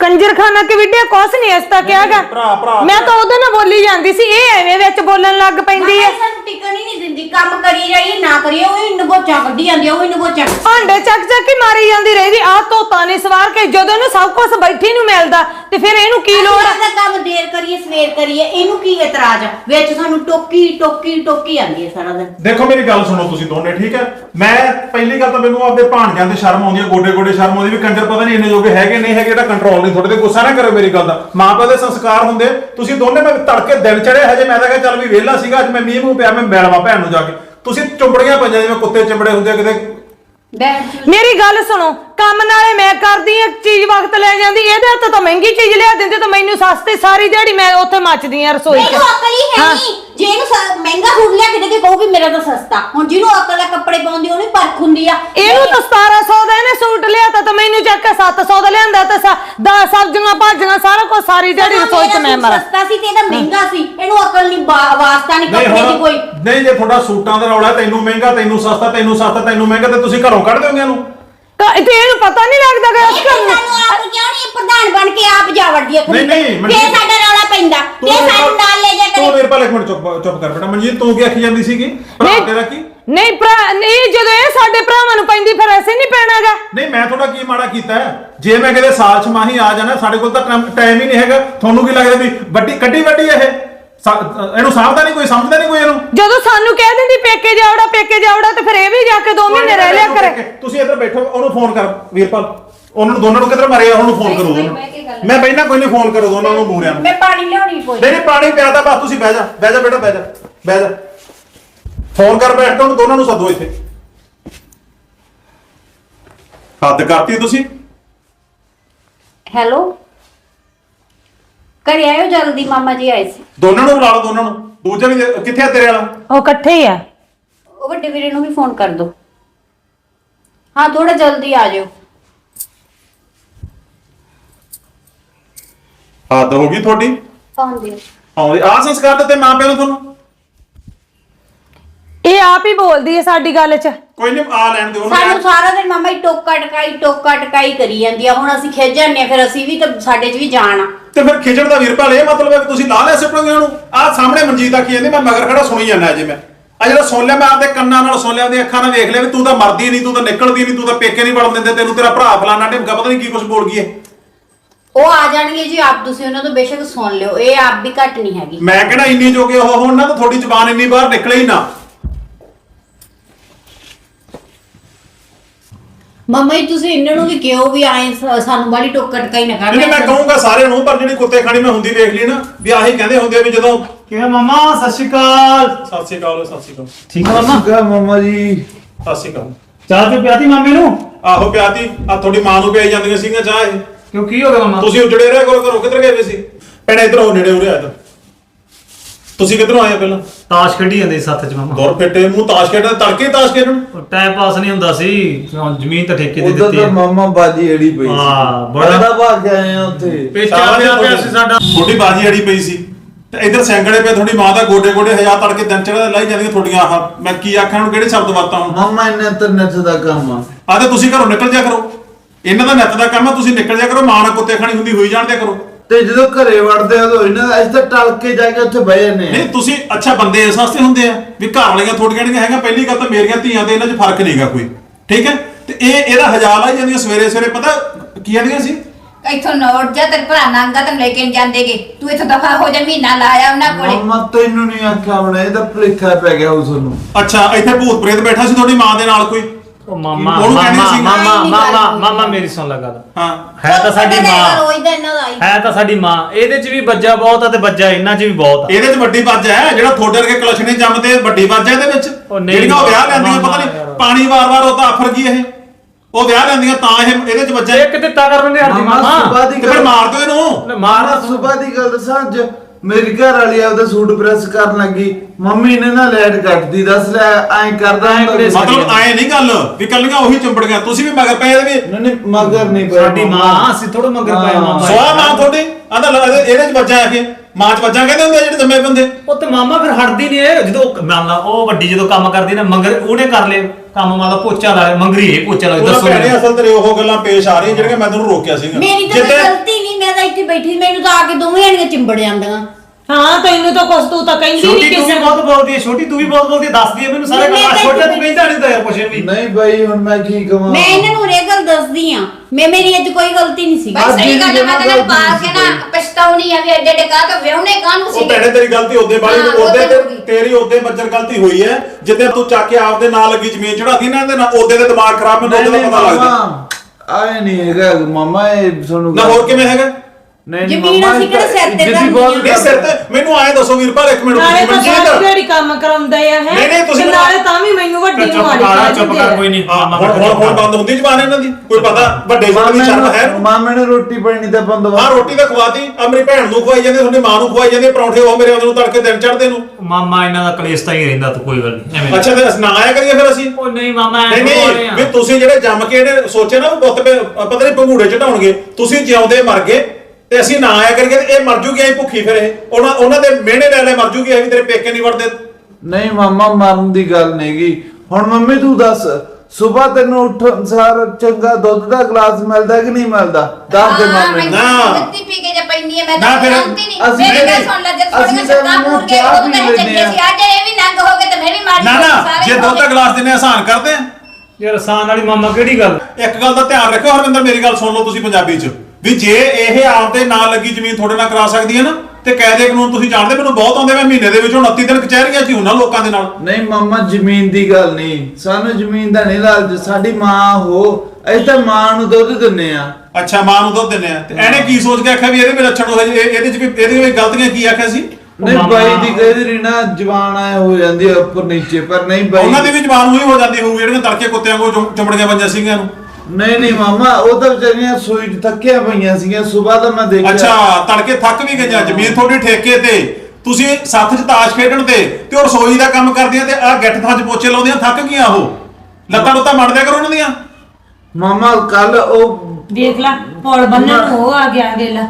ਕੰਜਰਖਾਨਾ ਕਿ ਵਿੱਢਿਆ? ਕੁਛ ਨਹੀਂ ਇਸ ਤਾਂ ਕਿਹਾਗਾ। ਭਰਾ ਭਰਾ ਮੈਂ ਤਾਂ ਉਹਦੇ ਨਾਲ ਬੋਲੀ ਜਾਂਦੀ ਸੀ ਇਹ ਐਵੇਂ ਵਿੱਚ ਬੋਲਣ ਲੱਗ ਪੈਂਦੀ ਹੈ ਸਾਨੂੰ ਟਿਕਣ ਹੀ ਨਹੀਂ ਦਿੰਦੀ ਕੰਮ ਕਰੀ ਜਾਈਏ ਨਾ ਕਰੀਏ ਉਹ ਹੀ ਨਗੋਚਾਂ ਕੱਢੀ ਜਾਂਦੀ ਆ, ਉਹ ਹੀ ਨਗੋਚਾਂ ਭਾਂਡੇ ਚੱਕ ਚੱਕ ਕੇ ਮਾਰੀ ਜਾਂਦੀ ਰਹਿੰਦੀ ਆ ਤੋਤਾ ਨਹੀਂ ਸਵਾਰ ਕੇ ਜਦੋਂ ਇਹਨੂੰ ਸਭ ਕੁਝ ਬੈਠੀ ਨੂੰ ਮਿਲਦਾ ਤੇ ਫਿਰ ਇਹਨੂੰ ਕੀ ਲੋੜ ਆ? ਦਾ ਕੰਮ ਦੇਰ ਕਰੀਏ ਸਵੇਰ ਕਰੀਏ ਇਹਨੂੰ ਕੀ ਇਤਰਾਜ਼ ਆ? ਵਿੱਚ ਸਾਨੂੰ ਟੋਕੀ ਟੋਕੀ ਟੋਕੀ ਆਂਦੀ ਹੈ ਸਾਰਾ ਦਿਨ। ਦੇਖੋ ਮੇਰੀ ਗੱਲ ਸੁਣੋ ਤੁਸੀਂ ਦੋਨੇ ਠੀਕ ਹੈ? ਮੈਂ ਪਹਿਲੀ ਗੱਲ ਤਾਂ ਮੈਨੂੰ ਆਪਦੇ ਭਾਣਜਾਂ ਤੇ ਸ਼ਰਮ ਆਉਂਦੀ ਹੈ ਗੋਡੇ ਗੋਡੇ ਸ਼ਰਮ ਆਉਂਦੀ ਵੀ ਕੰਜਰ ਪਤਾ ਨਹੀਂ ਇੰਨੇ ਜੋਗੇ ਹੈਗੇ ਨਹੀਂ ਹੈਗੇ ਇਹਦਾ ਕੰਟਰੋਲ ਨਹੀਂ ਤੁਹਾਡੇ ਤੇ ਗੁੱਸਾ ਨਾ ਕਰੋ ਮੇਰੀ ਗੱਲ ਦਾ। ਮਾਂ ਪਿਓ ਦੇ ਸੰਸਕਾਰ ਹੁੰਦੇ, ਤੁਸੀਂ ਦੋਨੇ ਮੈਂ ਤੜਕੇ ਦਿਨ ਚੜੇ ਹਜੇ ਮੈਂ ਤਾਂ ਕਿਹਾ ਚੱਲ ਵੀ ਵਿਹਲਾ ਸੀਗਾ, ਅੱਜ ਮੈਂ ਮੀਂਹ ਮੂੰਹ ਪਿਆ, ਮੈਂ ਮਿਲਵਾ ਭੈਣ ਨੂੰ ਜਾ ਕੇ। ਤੁਸੀਂ ਚੁੰਬੜੀਆਂ ਪਈਆਂ ਜਿਵੇਂ ਕੁੱਤੇ ਚਿੰਬੜੇ ਹੁੰਦੇ ਆ ਕਿਤੇ। ਬੈਠ ਮੇਰੀ ਗੱਲ ਸੁਣੋ ਕੰਮ ਨਾਲੇ ਮੈਂ ਕਰਦੀ ਆ ਚੀਜ਼ ਵਕਤ ਲੈ ਜਾਂਦੀ ਇਹਦੇ ਹੱਥ ਤਾਂ ਮਹਿੰਗੀ ਚੀਜ਼ ਲਿਆ ਦਿੰਦੇ ਤਾਂ ਮੈਨੂੰ ਸਸਤੀ ਸਾਰੀ ਦਿਹਾੜੀ ਮੈਂ ਉੱਥੇ ਮੱਚਦੀ ਆ ਰਸੋਈ 'ਚ। ਇਹਨੂੰ ਅਕਲ ਹੀ ਹੈ ਹਾਂ। ਨਹੀਂ। ਜੇ ਇਹਨੂੰ ਸ- ਮਹਿੰਗਾ ਫੂਡ ਲਿਆ ਕੇ ਦੇ ਕੇ ਕਹੂਗਾ ਮੇਰਾ ਤਾਂ ਸਸਤਾ। ਹੁਣ ਜਿਹਨੂੰ ਅਕਲ ਦਾ ਕੱਪੜੇ ਪਾਉਂਦੀ ਉਹਨੂੰ ਪਰਖ ਹੁੰਦੀ ਆ। ਇਹਨੂੰ ਤਾਂ 1700 ਦਾ ਇਹਨੇ ਸੂਟ ਲਿਆ ਤਾਂ ਤੇ ਮੈਨੂੰ ਚੱਕ ਕੇ 700 ਦਾ ਲਿਆਂਦਾ ਤੇ ਸ- ਦਸ ਸਬਜ਼ੀਆਂ ਭਾਜੀਆਂ ਸਾਰਾ ਕੁਝ ਸਾਰੀ ਦਿਹਾੜੀ ਰਸੋਈ 'ਚ ਮੈਂ ਮਰਾਂ। ਸਸਤਾ ਸੀ ਤੇ ਇਹਦਾ ਮਹਿੰਗਾ ਸੀ। ਇਹਨੂੰ ਅਕਲ ਨਹੀਂ ਬਾ- ਵਾਸਤਾ ਨਹੀਂ ਨਹੀਂ ਕੱਪੜੇ ਦੀ ਹੁਣ ਕੋਈ। ਨਹੀਂ ਜੇ ਤੁਹਾਡਾ ਸੂਟਾਂ ਦਾ ਰੌਲਾ ਤੈਨੂੰ ਮਹਿੰਗਾ ਤੈਨੂੰ ਸਸਤਾ ਤੈਨੂੰ ਸਸਤਾ ਤੈਨੂੰ ਮਹਿੰਗਾ ਤੇ ਤੁਸੀਂ ਘਰੋਂ ਕੱਢ ਦਿਓਗੇ ਇਹਨੂੰ? ਤਾਂ ਤੇ ਇਹਨੂੰ ਪਤਾ ਨਹੀਂ ਲੱਗਦਾ ਕਿ ਇਹ ਫਿਰ ਸਾਨੂੰ ਆਪ ਕਿਉਂ ਨਹੀਂ? ਪ੍ਰਧਾਨ ਬਣ ਕੇ ਆਪ ਜਾ ਵੜਦੀ ਆ ਕੁੜੀ ਨਹੀਂ, ਨਹੀਂ, ਤੇ। ਮਨਜੀਤ- ਸਾਡਾ ਰੌਲਾ ਪੈਂਦਾ ਤੇ ਮੇਰੇ ਸਾਨੂੰ ਕੋਲ- ਨਾਲ ਲੈ ਜਾ ਤੂੰ ਕਰੇ। ਮੇਰੇ ਕੋਲ ਇੱਕ ਮਿੰਟ ਚੁੱਪ ਚੁੱਪ ਕਰ ਬੇਟਾ। ਮਨਜੀਤ ਤੂੰ ਕੀ ਆਖੀ ਜਾਂਦੀ ਸੀਗੀ? ਭਰਾ ਨਹੀਂ। ਤੇਰਾ ਕੀ? ਨਹੀਂ ਭਰਾ ਨਹੀਂ ਜਦੋਂ ਇਹ ਸਾਡੇ ਭਰਾਵਾਂ ਨੂੰ ਪੈਂਦੀ ਫਿਰ ਐਸੇ ਨਹੀਂ ਪੈਣਾਗਾ ਨਹੀਂ ਮੈਂ ਤੁਹਾਡਾ ਕੀ ਮਾੜਾ ਕੀਤਾ ਹੈ? ਜੇ ਮੈਂ ਕਿਤੇ ਸਾਲ ਚ ਮਾਹੀ ਆ ਜਾਣਾ ਸਾਡੇ ਕੋਲ ਤਾਂ ਟਾਈਮ ਹੀ ਨਹੀਂ ਹੈਗਾ। ਤੁਹਾਨੂੰ ਕੀ ਲੱਗਦਾ ਵੀ ਵੱਡੀ ਕੱਢੀ ਵੱਡੀ ਇਹ? ਸਾ- ਇਹਨੂੰ ਸਾਂਭਦਾ ਨਹੀਂ ਕੋਈ ਸਮਝਦਾ ਨਹੀਂ ਕੋਈ ਇਹਨੂੰ? ਜਦੋਂ ਸਾਨੂੰ ਕਹਿ ਦਿੰਦੀ ਪੇਕੇ ਜਾਵੜਾ ਪੇਕੇ ਜਾਵੜਾ ਤੇ ਫਿਰ ਇਹ ਵੀ ਜਾ ਕੇ 2 ਮਹੀਨੇ ਰਹਿ ਲਿਆ ਕਰੇ। ਤੁਸੀਂ ਇੱਧਰ ਬੈਠੋ ਉਹਨੂੰ ਫੋਨ ਕਰ ਵੀਰਪਾਲ। ਉਹਨਾਂ ਨੂੰ ਦੋਨਾਂ ਨੂੰ ਕਿੱਧਰ ਮਾਰਿਆ ਉਹਨੂੰ ਫੋਨ ਕਰੋ ਦੋਨਾਂ ਨੂੰ। ਮੈਂ ਬੈਠਾ ਕੋਈ ਨਹੀਂ ਫੋਨ ਕਰੋ ਦੋਨਾਂ ਨੂੰ ਮੂਰਿਆਂ ਨੂੰ। ਮੈਂ ਪਾਣੀ ਲਿਆਉਣੀ ਕੋਈ ਨਹੀਂ ਨਹੀਂ ਪਾਣੀ ਪਿਆ ਤਾਂ ਬਸ ਤੁਸੀਂ ਬਹਿ ਜਾ ਬਹਿ ਜਾ ਬੇਟਾ ਬਹਿ ਜਾ ਬਹਿ ਜਾ। ਫੋਨ ਕਰ ਬੈਠ ਕੇ ਉਹਨੂੰ ਦੋਨਾਂ ਨੂੰ ਸੱਦੋ ਇੱਥੇ। ਹੱਦ ਕਰਤੀ ਤੁਸੀਂ। ਹੈਲੋ? ਘਰੇ ਆਇਓ ਜਲਦੀ ਮਾਮਾ ਜੀ ਆਏ ਸੀ। ਦੋਨਾਂ ਨੂੰ ਬੁਲਾ ਲਓ ਦੋਨਾਂ ਨੂੰ। ਦੂਜਾ ਵੀ ਦੇ- ਕਿੱਥੇ ਆ ਤੇਰੇ ਵਾਲਾ? ਉਹ ਇਕੱਠੇ ਹੀ ਆ। ਉਹ ਵੱਡੇ ਵੀਰੇ ਨੂੰ ਵੀ ਫੋਨ ਕਰ ਦਿਓ ਹਾਂ ਥੋੜਾ ਜਲਦੀ ਆ ਜਾਓ। ਹੱਦ ਹੋ ਗਈ ਤੁਹਾਡੀ? ਆਉਂਦੇ ਆਉਂਦੇ। ਆ ਸੰਸਕਾਰ ਦਿੱਤੇ ਮਾਂ ਪਿਓ ਨੂੰ ਤੁਹਾਨੂੰ? ਆਪ ਹੀ ਬੋਲਦੀ ਹੈ ਸਾਡੀ ਗੱਲ 'ਚ। ਕੋਈ ਨਹੀਂ ਆ ਲੈਣ ਦਿਓ। ਉਹਨੂੰ ਸਾਨੂੰ ਸਾਰਾ ਦਿਨ ਮਾਮਾ ਜੀ ਟੋਕਾ ਟਕਾਈ ਟੋਕਾ ਟਕਾਈ ਕਰੀ ਜਾਂਦੀ ਆ। ਹੁਣ ਅਸੀਂ ਖਿੱਚ ਜਾਂਦੇ ਆ ਫਿਰ ਅਸੀਂ ਵੀ ਤਾਂ ਸਾਡੇ 'ਚ ਵੀ ਜਾਣ ਆ। ਤੇ ਫਿਰ ਖਿਚੜ ਦਾ ਵੀਰਪਾਲ ਇਹ ਮਤਲਬ ਹੈ ਕਿ ਤੁਸੀਂ ਲਾ ਲੈ ਸਿਪੜੋਗੇ ਉਹਨੂੰ? ਆ ਸਾਹਮਣੇ ਮਨਜੀਤ ਆਖੀ ਜਾਂਦੀ ਮੈਂ ਮਗਰ ਖੜਾ ਸੁਣੀ ਜਾਂਦਾ ਅਜੇ ਮੈਂ। ਆ ਜਿਹੜਾ ਸੁਣ ਲਿਆ ਮੈਂ ਆਪਦੇ ਕੰਨਾਂ ਨਾਲ ਸੁਣ ਲਿਆ ਉਹਦੀਆਂ ਅੱਖਾਂ ਨਾਲ ਵੇਖ ਲਿਆ ਵੀ ਤੂੰ ਤਾਂ ਮਰਦੀ ਨਹੀਂ ਤੂੰ ਤਾਂ ਨਿਕਲਦੀ ਨਹੀਂ ਤੂੰ ਤਾਂ ਪੇਕੇ ਨਹੀਂ ਵੜਨ ਦਿੰਦੇ ਤੈਨੂੰ ਤੇਰਾ ਭਰਾ ਫਲਾਣਾ ਢਿਮਕਾ ਪਤਾ ਨਹੀਂ ਕੀ ਕੁਝ ਬੋਲ ਗਈ ਹੈ। ਉਹ ਆ ਜਾਣਗੇ ਜੀ ਆਪ ਤੁਸੀਂ ਉਹਨਾਂ ਤੋਂ ਬੇਸ਼ੱਕ ਸੁਣ ਲਿਓ। ਇਹ ਆਪ ਵੀ ਘੱਟ ਨਹੀਂ ਹੈਗੀ। ਮੈਂ ਕਹਿੰਦਾ ਇੰਨੀ ਜੋਗੇ ਉਹ ਹੋਣ ਨਾ ਤਾਂ ਤੁਹਾਡੀ ਜ਼ਬਾਨ ਇੰਨੀ ਬਾਹਰ ਨਿਕਲੇ ਹੀ ਨਾ। ਮਾਮਾ ਜੀ ਤੁਸੀਂ ਇਹਨਾਂ ਨੂੰ ਵੀ ਕਿਹਾ ਵੀ ਆਏ ਸਾਨੂੰ ਬਾਲੀ ਟੋਕਾ ਟਕਾਈ ਨਾ ਨਹੀਂ ਮੈਂ ਕਹੂੰਗਾ ਸਾਰਿਆਂ ਨੂੰ ਪਰ ਜਿਹੜੀ ਕੁੱਤੇ ਖਾਣੀ ਮੈਂ ਹੁੰਦੀ ਵੇਖ ਲਈ ਨਾ ਵੀ ਆਹੀ ਕਹਿੰਦੇ ਹੁੰਦੇ ਆ ਵੀ ਜਦੋਂ ਕਿਵੇਂ ਮਮਾ? ਸਤਿ ਸ਼੍ਰੀ ਅਕਾਲ। ਸਤਿ ਸ਼੍ਰੀ ਅਕਾਲ ਸਤਿ ਸ਼੍ਰੀ ਅਕਾਲ। ਠੀਕ ਹੈ ਮਮਾ? ਕਾ ਮਮਾ ਜੀ। ਸਤਿ ਸ਼੍ਰੀ ਅਕਾਲ। ਚਾਹ ਤੇ ਪਿਆਤੀ ਮਾਮੇ ਨੂੰ? ਆਹੋ ਪਿਆਤੀ ਆ ਤੁਹਾਡੀ ਮਾਂ ਨੂੰ ਪਿਆਈ ਜਾਂਦੀਆਂ ਸੀਗੀਆਂ ਚਾਹ ਇਹ। ਕਿਉਂ ਕੀ ਹੋ ਗਿਆ ਮਮਾ? ਤੁਸੀਂ ਉਜੜੇ ਰਹੇ ਕਰੋ ਘਰੋਂ ਕਿੱਧਰ ਗਏ ਵੇ ਸੀ? ਭੈਣੇ ਇਧਰ ਆਓ ਨੇੜੇ ਉਰੇ ਆ ਇੱਧਰ। ਤੁਸੀਂ ਕਿੱਧਰੋਂ ਆਏ ਹੋ ਪਹਿਲਾਂ? ਤਾਸ਼ ਖੇਡੀ ਜਾਂਦੇ ਸੀ ਸੱਥ ਚ ਮਮਾ। ਦੌਰ ਫਿੱਟੇ ਮੂੰਹ ਤਾਸ਼ ਖੇਡਣ ਤੜਕੇ ਤਾਸ਼ ਖੇਡਣ? ਟਾਈਮ ਪਾਸ ਨਹੀਂ ਹੁੰਦਾ ਸੀ ਜ਼ਮੀਨ ਤਾਂ ਠੇਕੇ ਤੇ ਉਧਰ ਦਿੱਤੀ ਤਾਂ ਹੈ। ਮਾਮਾ ਬਾਜੀ ਏੜੀ ਪਈ ਸੀ। ਹਾਂ, ਬੜਾ- ਬੜਾ ਭਾਗ ਕੇ ਆਏ ਆ ਉੱਥੇ। ਪੇਚਾ ਪਿਆ ਪਿਆ ਸੀ ਸਾਡਾ। ਤੁਹਾਡੀ ਬਾਜੀ ਅੜੀ ਪਈ ਸੀ। ਤੇ ਇਧਰ ਸੈਂਕੜੇ ਪਏ ਤੁਹਾਡੀ ਮਾਂ ਦਾ ਗੋਡੇ ਗੋਡੇ ਹਜ਼ਾਰ ਤੜਕੇ ਦਿਨ ਚੜਾ ਲਾਈ ਜਾਂਦੀਆਂ ਤੁਹਾਡੀਆਂ ਆਹ। ਮੈਂ ਕੀ ਆਖਾਂ ਨੂੰ ਕਿਹੜੇ ਸ਼ਬਦ ਵਰਤਾਂ ਹੁਣ? ਮਾਮਾ ਇਹਨੇ ਤਾਂ ਨੱਚ ਦਾ ਕੰਮ ਆ। ਆ ਤੇ ਤੁਸੀਂ ਘਰੋਂ ਨਿਕਲ ਜਾ ਕਰੋ। ਇਹਨਾਂ ਦਾ ਨਿੱਤ ਦਾ ਕੰਮ ਆ ਤੁਸੀਂ ਨਿਕਲ ਜਾ ਕਰੋ ਮਾਂ ਨਾਲ ਕੁੱਤੇ ਖਾਣੀ ਹੁੰਦੀ ਹੋਈ ਜਾਣ ਦਿਆ ਕਰੋ। ਤੇ ਜਦੋਂ ਘਰੇ ਵੜਦੇ ਆ ਉਦੋਂ ਇਹਨਾਂ ਦਾ ਅਸੀਂ ਤਾਂ ਟਲ ਕੇ ਜਾ ਕੇ ਉੱਥੇ ਬਹਿ ਜਾਂਦੇ ਨਹੀਂ ਆ ਤੁਸੀਂ ਅੱਛਾ ਬੰਦੇ ਇਸ ਵਾਸਤੇ ਹੁੰਦੇ ਆ ਵੀ ਘਰ ਵਾਲੀਆਂ ਥੋੜੀਆਂ ਜਿਹੜੀਆਂ ਹੈਗਾ ਪਹਿਲੀ ਗੱਲ ਤਾਂ ਮੇਰੀਆਂ ਧੀਆਂ ਤੇ ਇਹਨਾਂ 'ਚ ਫ਼ਰਕ ਨਹੀਂਗਾ ਕੋਈ ਠੀਕ ਹੈ? ਤੇ ਇਹ ਇਹਦਾ ਹਜ਼ਾਰ ਆਈ ਜਾਂਦੀਆਂ ਸਵੇਰੇ ਸਵੇਰੇ ਪਤਾ ਕੀ ਜਾਂਦੀਆਂ ਸੀ? ਇੱਥੋਂ ਨੋਟ ਜਾ ਤੇਰੇ ਭਰਾ ਨਾਂਗਾ ਤੈਨੂੰ ਲੈ ਕੇ ਨੀ ਜਾਂਦੇਗੇ ਤੂੰ ਇੱਥੋਂ ਦਫਾ ਹੋ ਜਾ ਮਹੀਨਾ ਲਾਇਆ ਉਹਨਾਂ ਕੋਲੇ। ਮਾਮਾ ਤੈਨੂੰ ਨਹੀਂ ਆਖਿਆ ਬਣਾ ਇਹਦਾ ਭਲੇਖਾ ਪੈ ਗਿਆ ਉਸ ਨੂੰ। ਅੱਛਾ ਇੱਥੇ ਭੂਤ ਪ੍ਰੇਤ ਬੈਠਾ ਸੀ ਤੁਹਾਡੀ ਮਾਂ ਦੇ ਨਾਲ ਕੋਈ? ਉਹ ਮਾਮਾ ਉਹਨੂੰ ਮਾਮਾ ਕਹਿੰਦੇ ਸੀ- ਮਾਮਾ ਨਹੀਂ ਗੱਲ ਮਾਮਾ ਹੋਈ। ਮਾਮਾ ਮੇਰੀ ਸੁਣ ਲੈ ਗੱਲ। ਹਾਂ। ਹੈ ਤਾਂ ਸਾਡੀ ਮਾਂ। ਰੋਜ਼ ਦਾ ਇਹਨਾਂ ਦਾ ਹੈ ਤਾਂ ਸਾਡੀ ਮਾਂ। ਇਹਦੇ ਚ ਵੀ ਬੱਜਾ ਬਹੁਤ ਆ ਤੇ ਬੱਜਾ ਇਹਨਾਂ ਚ ਵੀ ਬਹੁਤ ਆ। ਇਹਦੇ 'ਚ ਵੱਡੀ ਵੱਜ ਹੈ ਜਿਹੜਾ ਥੋੜੇ ਵਰਗੇ ਕਲਸ਼ਣੇ ਜੰਮਦੇ ਵੱਡੀ ਵੱਜ ਹੈ ਇਹਦੇ ਵਿੱਚ। ਉਹ ਨਹੀਂ ਜਿਹੜੀਆਂ ਉਹ ਵਿਆਹ ਲੈਂਦੀਆਂ ਪਤਾ ਮਾਮਾ। ਨਹੀਂ ਯਾਰ। ਪਾਣੀ ਵਾਰ-ਵਾਰ ਉਹ ਤਾਂ ਆਫਰ ਗਈ ਇਹ? ਉਹ ਵਿਆਹ ਲੈਂਦੀਆਂ ਤਾਂ ਇਹ ਇਹਦੇ 'ਚ ਵੱਜਾ। ਇੱਕ ਦਿੱਤਾ ਕਰਨ ਦੇ ਹਰਦੀ ਮਾਮਾ ਮਾਮਾ। ਸੁਬਾਹ ਦੀ ਤੇ ਫਿਰ ਗੱਲ ਮਾਰ ਦਿਓ ਇਹਨੂੰ। ਮਾਰ ਸੁਬਾਹ ਦੀ ਗੱਲ ਦੱਸਾਂ ਅੱਜ ਮੇਰੀ ਘਰ ਵਾਲੀ ਆਪਦਾ ਸੂਟ ਪ੍ਰੈਸ ਕਰਨ ਲੱਗੀ। ਮੰਮੀ ਨੇ ਨਾ ਲਾਈਟ ਕੱਟਦੀ ਦੱਸ ਲੈ ਐਂ ਕਰਦਾ ਐਂ ਹੁੰਦਾ ਕਰੇ ਸੀ। ਮਤਲਬ ਆਏ ਨਹੀਂ ਗੱਲ ਵੀ ਕੱਲੀਆਂ ਉਹੀ ਚੰਬੜ ਗਿਆ ਤੁਸੀਂ ਵੀ ਮਗਰ ਪਏ ਇਹਦੇ ਵੀ। ਨਹੀਂ ਨਹੀਂ ਮਗਰ ਨਹੀਂ ਪਿਆ ਸਾਡੀ ਮਾਂ ਅਸੀਂ ਥੋੜਾ ਮਗਰ ਪਾਇਆ ਹਾਂ। ਮਾਮਾ ਸਵਾਹ ਮਾਂ ਤੁਹਾਡੀ? ਆਂਦਾ ਇਹਦੇ 'ਚ ਵੱਜਾ ਆ ਕੇ। ਮਾਂ 'ਚ ਵੱਜਾ ਕਹਿੰਦੇ ਹੁੰਦੇ ਆ ਜਿਹੜੇ ਜੰਮੇ ਬੰਦੇ? ਉਹ ਤੇ ਮਾਮਾ ਫਿਰ ਹਟਦੀ ਨਹੀਂ ਇਹ। ਜਦੋਂ ਉਹ- ਮੰਨ ਲਾ ਉਹ ਵੱਡੀ ਜਦੋਂ ਕੰਮ ਕਰਦੀ ਨਾ ਮੰਗਰ ਉਹਨੇ ਕਰ ਲਏ। ਕੰਮ ਮਾਲਾ ਪੋਚਾ ਲਾ ਮੰਗਰੀ ਇਹ ਪੋਚਾ ਲਾ ਦੱਸੋ ਭੈਣੇ ਮੈਨੂੰ। ਅਸਲ ਤੇਰੇ ਉਹ ਗੱਲਾਂ ਪੇਸ਼ ਆ ਰਹੀਆਂ ਜਿਹੜੀਆਂ ਮੈਂ ਤੁਹਾਨੂੰ ਰੋਕਿਆ ਸੀਗਾ। ਮੇਰੀ ਤਾਂ ਕੋਈ ਜਿੱਦਾਂ- ਗਲਤੀ ਨਹੀਂ ਮੈਂ ਤਾਂ ਇੱਥੇ ਬੈਠੀ ਸੀ, ਮੈਨੂੰ ਤਾਂ ਆ ਕੇ ਦੋਵੇਂ ਜਣੀਆਂ ਚਿੰਬੜ ਜਾਂਦੀਆਂ। ਹਾਂ ਤੈਨੂੰ ਤਾਂ ਕੁਛ ਤੂੰ ਤਾਂ ਕਹਿੰਦੀ ਛੋਟੀ ਨਹੀਂ ਤੂੰ ਵੀ ਕਿਸੇ ਬਹੁਤ ਬੋਲਦੀ ਹੈ ਛੋਟੀ ਤੂੰ ਵੀ ਬਹੁਤ ਬੋਲਦੀ ਹੈ ਦੱਸਦੀ ਹੈ ਮੈਨੂੰ ਸਾਰੇ ਮੈਂ ਕੰਮ ਤਾਂ ਛੋਟਾ ਤੂੰ ਕਹਿੰਦਾ ਨਹੀਂ ਤਾਂ ਯਾਰ ਕੁਛ ਵੀ। ਨਹੀਂ ਬਾਈ ਹੁਣ ਮੈਂ ਕੀ ਕਵਾਂ? ਮੈਂ ਇਹਨਾਂ ਨੂੰ ਇਹ ਗੱਲ ਦੱਸਦੀ ਆ ਮੈਂ ਮੇਰੀ ਅੱਜ ਕੋਈ ਗਲਤੀ ਨਹੀਂ ਸੀ। ਅੱਜ ਸਹੀ ਦੀ ਗੱਲ ਹੈ, ਮੈਂ ਤੈਨੂੰ ਪਾ ਕੇ ਨਾ ਪਛਤਾਉਣੀ ਆ ਵੀ ਐਡੇ ਐਡੇ ਕਾ ਕੇ ਵਿਆਹਣੇ ਕਾਹਨੂੰ ਉਹ ਸੀ ਭੈਣੇ ਤੇਰੀ ਗਲਤੀ ਉਹਦੇ ਬਾਰੇ ਹਾਂ, ਉਹਦੇ ਉਹਦੇ ਤੇ- ਹੋਈ। ਤੇਰੀ ਉਹਦੇ ਬੱਜਰ ਗਲਤੀ ਹੋਈ ਹੈ। ਜਿੱਦੇ ਤੂੰ ਚੱਕ ਕੇ ਆਪਦੇ ਨਾਲ ਲੱਗੀ ਜ਼ਮੀਨ ਚੜਾਤੀ ਨਾ ਇਹਦੇ ਨਾਲ ਉਹਦੇ ਦੇ ਦਿਮਾਗ ਖਰਾਬ ਮੈਨੂੰ ਉਹਦੇ ਦਾ ਪਤਾ ਲੱਗਦਾ। ਆਏ ਨਹੀਂ ਹੈਗਾ ਮਾਮਾ ਇਹ ਤੁਹਾਨੂੰ ਨਾ ਹੋਰ ਕਿਵੇਂ ਹੈਗਾ? ਨਹੀਂ ਜ਼ਮੀਨ ਅਸੀਂ ਕਿਹੜਾ ਸਿਰ ਤੇ ਇੱਜ਼ਤ ਦੀ ਬਹੁਤ ਧਰਨੀ ਨਹੀਂ ਸਿਰ ਤੇ ਮੈਨੂੰ ਆਏ ਦੱਸੋ ਵੀਰਪਾਲ ਇੱਕ ਮਿੰਟ ਨਾਲੇ ਤੁਸੀਂ ਤਾਂ ਮਨਜੀਤ ਸਾਰੀ ਦਿਹਾੜੀ ਕੰਮ ਕਰਾਉਂਦੇ ਆ ਹੈ? ਨਹੀਂ, ਨਹੀਂ, ਤੁਸੀਂ ਤੇ ਮੈਨੂੰ- ਨਾਲੇ ਤਾਂ ਵੀ ਮੈਨੂੰ ਵੱਡੀ ਚੁੱਪ ਨੂੰ ਮਾੜੀ ਕਰ ਕਰ ਚੁੱਪ ਦਿੰਦੇ ਕਰ ਆ। ਕੋਈ ਨਹੀਂ ਹਾਂ ਹੁਣ ਹੁਣ ਹੁਣ ਬੰਦ ਹੁੰਦੀ ਜ਼ਬਾਨ ਇਹਨਾਂ ਦੀ? ਕੋਈ ਪਤਾ? ਵੱਡੇ ਜਣ ਦੀ ਸ਼ਰਮ ਹੈ? ਮਾਮੇ ਮਾਮੇ ਨੂੰ ਰੋਟੀ ਪਾਣੀ ਦਾ ਹਾਂ ਬੰਦੋਬਸਤ ਰੋਟੀ ਤਾਂ ਖਵਾਤੀ ਆ ਮੇਰੀ ਭੈਣ ਨੂੰ ਖਵਾਈ ਜਾਂਦੇ ਤੁਹਾਡੀ ਮਾਂ ਨੂੰ ਖਵਾਈ ਜਾਂਦੇ ਪਰੌਂਠੇ ਉਹ ਮੇਰੇ ਉਹਨੂੰ ਤੜਕੇ ਦਿਨ ਚੜਦੇ ਨੂੰ। ਮਾਮਾ ਇਹਨਾਂ ਦਾ ਕਲੇਸ਼ ਤਾਂ ਹੀ ਰਹਿੰਦਾ ਤੂੰ ਕੋਈ ਗੱਲ ਨਹੀਂ ਐਵੇਂ ਅੱਛਾ ਤੇ ਅਸੀਂ ਨਾ ਆਇਆ ਕਰੀਏ ਫਿਰ ਅਸੀਂ? ਉਹ ਨਹੀਂ ਮਾਮਾ ਐਂ ਨਹੀਂ ਬੋਲ ਰਹੇ ਨਹੀਂ ਆ। ਵੀ ਤੁਸੀਂ ਜਿਹੜੇ ਜੰਮ ਕੇ ਇਹਨੇ ਸੋਚਿਆ ਨਾ ਵੀ ਪੁੱਤ ਪੇ ਪਤਾ ਨਹੀਂ ਭੰਗੂੜੇ ਚੜਾਉਣਗੇ ਤੁਸੀਂ ਜਿਉਂਦੇ ਮਰ ਗਏ ਤੇ ਅਸੀਂ ਨਾ ਆਇਆ ਕਰੀਏ ਤੇ ਇਹ ਮਰ ਜੂਗੀ ਐ ਭੁੱਖੀ ਫਿਰ ਇਹ ਉਹਨਾਂ ਉਹਨਾਂ ਦੇ ਮਿਹਣੇ ਲੈ ਲੈ ਮਰ ਜੂਗੀ ਇਹ ਵੀ ਤੇਰੇ ਪੇਕੇ ਨਹੀਂ ਵੜਦੇ ਨਹੀਂ ਮਾਮਾ ਮਰਨ ਦੀ ਗੱਲ ਨਹੀਂਗੀ ਹੁਣ ਮੰਮੀ ਤੂੰ ਦੱਸ ਸਵੇਰ ਤੈਨੂੰ ਉੱਠਣ ਸਾਰ ਚੰਗਾ ਦੁੱਧ ਦਾ ਗਲਾਸ ਮਿਲਦਾ ਕਿ ਨਹੀਂ ਮਿਲਦਾ ਦੱਸ ਦੇ ਮਾਮੇ ਨੂੰ। ਨਾ। ਮਿੱਟੀ ਪੀ ਕੇ ਜੇ ਪੈਣੀ ਹੈ ਮੈਂ ਨਾ ਤਾਂ ਫਿਰ ਨਹੀਂ ਅਸੀਂ ਮੇਰੀ ਗੱਲ ਸੁਣ ਲੈ ਜੇ ਅਸੀਂ ਤਾਂ ਸ਼ੱਕਾਂ ਪੂਰ ਗਏ ਚਾਹ ਉਦੋਂ ਪੀ ਤਾਂ ਇਹ ਲੈਂਦੇ ਚੰਗੇ ਆ। ਸੀ ਅੱਜ ਇਹ ਵੀ ਨੰਗ ਹੋ ਗਏ ਤੇ ਮੈਂ ਵੀ ਮਾੜੀ ਨਾ ਹੋ ਗਈ, ਨਾ ਸਾਰੇ ਜੇ ਦੁੱਧ ਦਾ। ਗਲਾਸ ਦਿੰਨੇ ਆਸਾਨ ਕਰਦੇ ਆ ਯਾਰ ਆਸਾਨ ਵਾਲੀ ਮਾਮਾ ਕਿਹੜੀ ਗੱਲ ਇੱਕ ਗੱਲ ਦਾ ਧਿਆਨ ਰੱਖਿਓ ਹਰਵਿੰਦਰ ਮੇਰੀ ਗੱਲ ਸੁਣ ਲਓ ਤੁਸੀਂ ਪੰਜਾਬੀ ਚ ਵੀ ਜੇ ਇਹ ਆਪਦੇ ਨਾਂ ਲੱਗੀ ਜ਼ਮੀਨ ਤੁਹਾਡੇ ਨਾਲ ਕਰਾ ਸਕਦੀ ਹੈ ਨਾ ਤੇ ਕਾਇਦੇ ਕਾਨੂੰਨ ਤੁਸੀਂ ਜਾਣਦੇ ਮੈਨੂੰ ਬਹੁਤ ਆਉਂਦੇ ਮੈਂ ਮਹੀਨੇ ਦੇ ਵਿੱਚ 29 ਦਿਨ ਕਚਹਿਰੀਆਂ 'ਚ ਹੀ ਹੁੰਨਾ ਲੋਕਾਂ ਦੇ ਨਾਲ। ਨਹੀਂ ਮਾਮਾ ਜ਼ਮੀਨ ਦੀ ਗੱਲ ਨਹੀਂ। ਸਾਨੂੰ ਜ਼ਮੀਨ ਦਾ ਨਹੀਂ ਲਾਲਚ ਸਾਡੀ ਮਾਂ ਹੋ ਅਸੀਂ ਤਾਂ ਮਾਂ ਨੂੰ ਦੁੱਧ ਦਿੰਨੇ ਆ। ਅੱਛਾ ਮਾਂ ਨੂੰ ਦੁੱਧ ਦਿੰਨੇ ਆ। ਤੇ ਇਹਨੇ ਕੀ ਸੋਚ ਕੇ ਆਖਿਆ ਵੀ ਇਹਦੇ ਵਿੱਚ ਲੱਛਣ ਇਹ- ਇਹਦੇ ਚ ਵੀ ਇਹਦੇ ਵਿੱਚ ਗਲਤੀਆਂ ਕੀ ਆਖਿਆ ਸੀ? ਨਹੀਂ ਬਾਈ ਦੀ ਕਹੀ ਦੀ ਨਾ ਜਵਾਨ ਆਏ ਹੋ ਜਾਂਦੀ ਆ ਉੱਪਰ ਨੀਚੇ ਪਰ ਨਹੀਂ ਬਾਈ। ਉਹਨਾਂ ਦੀ ਵੀ ਜ਼ਬਾਨ ਉਹੀ ਹੋ ਜਾਂਦੀ ਹੋਊ ਜਿਹੜੀਆਂ ਤੜਕੇ ਕੁੱਤਿਆਂ ਕੋ ਚਮੜੀਆਂ ਪੰਜਾਂ ਸੀਗੀਆਂ ਨੂੰ। ਨਹੀਂ ਨਹੀਂ ਮਾਮਾ ਉਹ ਤਾਂ ਵਿਚਾਰੀਆਂ ਸੂਈ 'ਚ ਥੱਕੀਆਂ ਪਈਆਂ ਸੀਗੀਆਂ ਸਵੇਰ ਤਾਂ ਮੈਂ ਦੇਖਿਆ। ਅੱਛਾ ਤੜਕੇ ਥੱਕ ਵੀ ਗਈਆਂ ਜ਼ਮੀਨ ਤੁਹਾਡੀ ਠੇਕੇ ਤੇ। ਤੁਸੀਂ ਸੱਥ 'ਚ ਤਾਸ਼ ਖੇਡਣ ਤੇ ਤੇ ਉਹ ਰਸੋਈ ਦਾ ਕੰਮ ਕਰਦੀਆਂ ਤੇ ਆਹ ਗਿੱਠ ਥਾਂ 'ਚ ਪੋਚੇ ਲਾਉਂਦੀਆਂ ਥੱਕ ਗਈਆਂ ਉਹ? ਲੱਤਾਂ ਲੁੱਤਾਂ ਮੰਡਦਿਆ ਕਰੋ ਉਹਨਾਂ ਦੀਆਂ? ਮਾਮਾ ਕੱਲ ਉਹ ਦੇਖ ਲੈ ਪੌਲ ਬੰਨਣ ਨੂੰ ਉਹ ਆ ਗਿਆ ਵੇਲਾ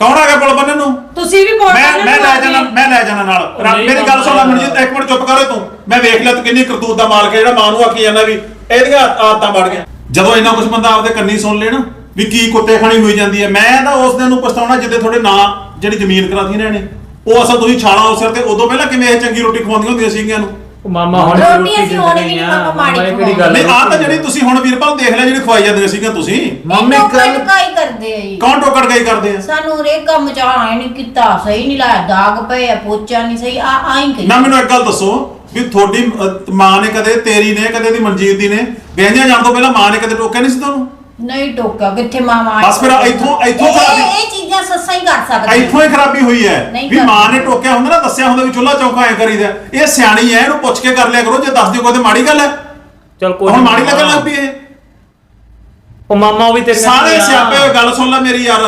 ਕੌਣ ਆ ਗਿਆ ਪੁਲ ਬੰਨਣ ਨੂੰ? ਤੁਸੀਂ ਵੀ ਪੌਲ ਮੈਂ ਬੰਨਣ ਮੈਂ ਨੂੰ ਲੈ ਆ ਜਾਣਾ ਗਏ। ਮੈਂ ਲੈ ਜਾਣਾ ਨਾਲ। ਰਾ- ਮੇਰੀ ਗੱਲ ਸੁਣ ਲੈ। ਮਨਜੀਤ ਇੱਕ ਮਿੰਟ ਚੁੱਪ ਕਰੋ ਤੂੰ। ਮੈਂ ਵੇਖ ਲਿਆ ਤੂੰ ਕਿੰਨੀ ਕਰਤੂਤ ਦਾ ਮਾਲਕ ਹੈ ਜਿਹੜਾ ਮਾਂ ਨੂੰ ਆਖੀ ਜਾਂਦਾ ਵੀ ਇਹਦੀਆਂ ਆਦਤਾਂ ਬਣ ਗਿਆ। ਜਦੋਂ ਇੰਨਾ ਕੁਝ ਬੰਦਾ ਆਪਦੇ ਕੰਨੀ ਸੁਣ ਲੈ ਨਾ ਵੀ ਕੀ ਕੁੱਤੇ ਖਾਣੀ ਹੋਈ ਜਾਂਦੀ ਹੈ ਮੈਂ ਤਾਂ ਉਸ ਦਿਨ ਨੂੰ ਪਛਤਾਉਣਾ ਜਿੱਦੇ ਤੁਹਾਡੇ ਨਾਂ ਜਿਹੜੀ ਜ਼ਮੀਨ ਕਰਾਤੀ ਇਹਨਾਂ। ਨੇ ਉਹ ਅਸਲ ਤੁਸੀਂ ਛਾਲਾ ਉਸ ਸਿਰ ਤੇ ਉਦੋਂ ਪਹਿਲਾਂ ਕਿਵੇਂ ਇਹ ਚੰਗੀ ਰੋਟੀ ਖਵਾਉਂਦੀਆਂ ਹੁੰਦੀਆਂ ਸੀਗੀਆਂ ਨੂੰ ਉਹ ਮਾਮਾ ਹੁਣ ਰੋਟੀ ਅਸੀਂ ਹੁਣ ਵੀ ਨਹੀਂ ਮਾਮਾ ਮਾੜੀ ਮਾਮਾ ਇਹ ਕਿਹੜੀ ਗੱਲ ਨਹੀਂ? ਆਹ ਤਾਂ ਜਿਹੜੀ ਤੁਸੀਂ ਹੁਣ ਵੀਰਪਾਲ ਦੇਖ ਲਿਆ ਜਿਹੜੀ ਖਵਾਈ ਜਾਂਦੀਆਂ ਸੀਗੀਆਂ ਤੁਸੀਂ। ਮੰਮੀ ਕੱਲ ਟੋਕਾ ਕਰਦੇ ਆ ਜੀ। ਕੌਣ ਟੋਕੜ ਗਈ ਕਰਦੇ ਆ? ਸਾਨੂੰ ਰੇ ਕੰਮ ਚ ਆਏ ਨਹੀਂ ਕੀਤਾ ਸਹੀ ਨਹੀਂ ਲਾਇਆ ਦਾਗ ਪਏ ਆ ਪੋਚਾ ਨਹੀਂ ਸਹੀ ਆ ਆਈ ਕਰੀ। ਨਾ ਮੈਨੂੰ ਇੱਕ ਗੱਲ ਦੱਸੋ ਵੀ ਤੁਹਾਡੀ ਮਾਂ ਨੇ ਕਦੇ ਤੇਰੀ ਨੇ ਕਦੇ ਦੀ ਮਨਜੀਤ ਦੀ ਨੇ ਵਿਆਹਾਂ ਜਾਣ ਤੋਂ ਪਹਿਲਾਂ ਮਾਂ ਨੇ ਕਦੇ ਟੋਕਿਆ ਨਹੀਂ ਸੀ ਤੁਹਾਨੂੰ? ਨਹੀਂ ਟੋਕਾ ਕਿੱਥੇ ਮਾਮਾ ਬਸ ਫਿਰ ਇੱਥੋਂ- ਇੱਥੋਂ ਇਹ- ਖਰਾਬੀ- ਇਹ ਚੀਜ਼ਾਂ ਸੱਸਾਂ ਹੀ ਕਰ ਸਕਦੀਆਂ। ਇੱਥੋਂ ਹੀ ਖਰਾਬੀ ਹੋਈ ਹੈ। ਨਹੀਂ ਵੀ। ਮਾਂ ਨੇ ਟੋਕਿਆ ਹੁੰਦਾ ਨਾ ਦੱਸਿਆ ਹੁੰਦਾ ਵੀ ਚੁੱਲਾ ਚੌਂਕਾ ਐ ਕਰੀਦਾ। ਇਹ ਸਿਆਣੀ ਐ ਇਹਨੂੰ ਪੁੱਛ ਕੇ ਕਰ ਲਿਆ ਕਰੋ ਜੇ ਦੱਸ ਦਿਓ ਕੋਈ ਤੇ ਮਾੜੀ ਗੱਲ ਹੈ। ਚਲ ਕੋਈ ਹੁਣ ਨੀ ਮਾੜੀ ਲੱਗਣ। ਲੱਗ ਪਈ ਇਹ। ਉਹ ਮਾਮਾ ਉਹ ਵੀ ਤੇਰੇ ਸਾਰੇ ਸਿਆਪੇ ਹੋਏ ਗੱਲ ਸੁਣ ਲੈ ਮੇਰੀ ਯਾਰ।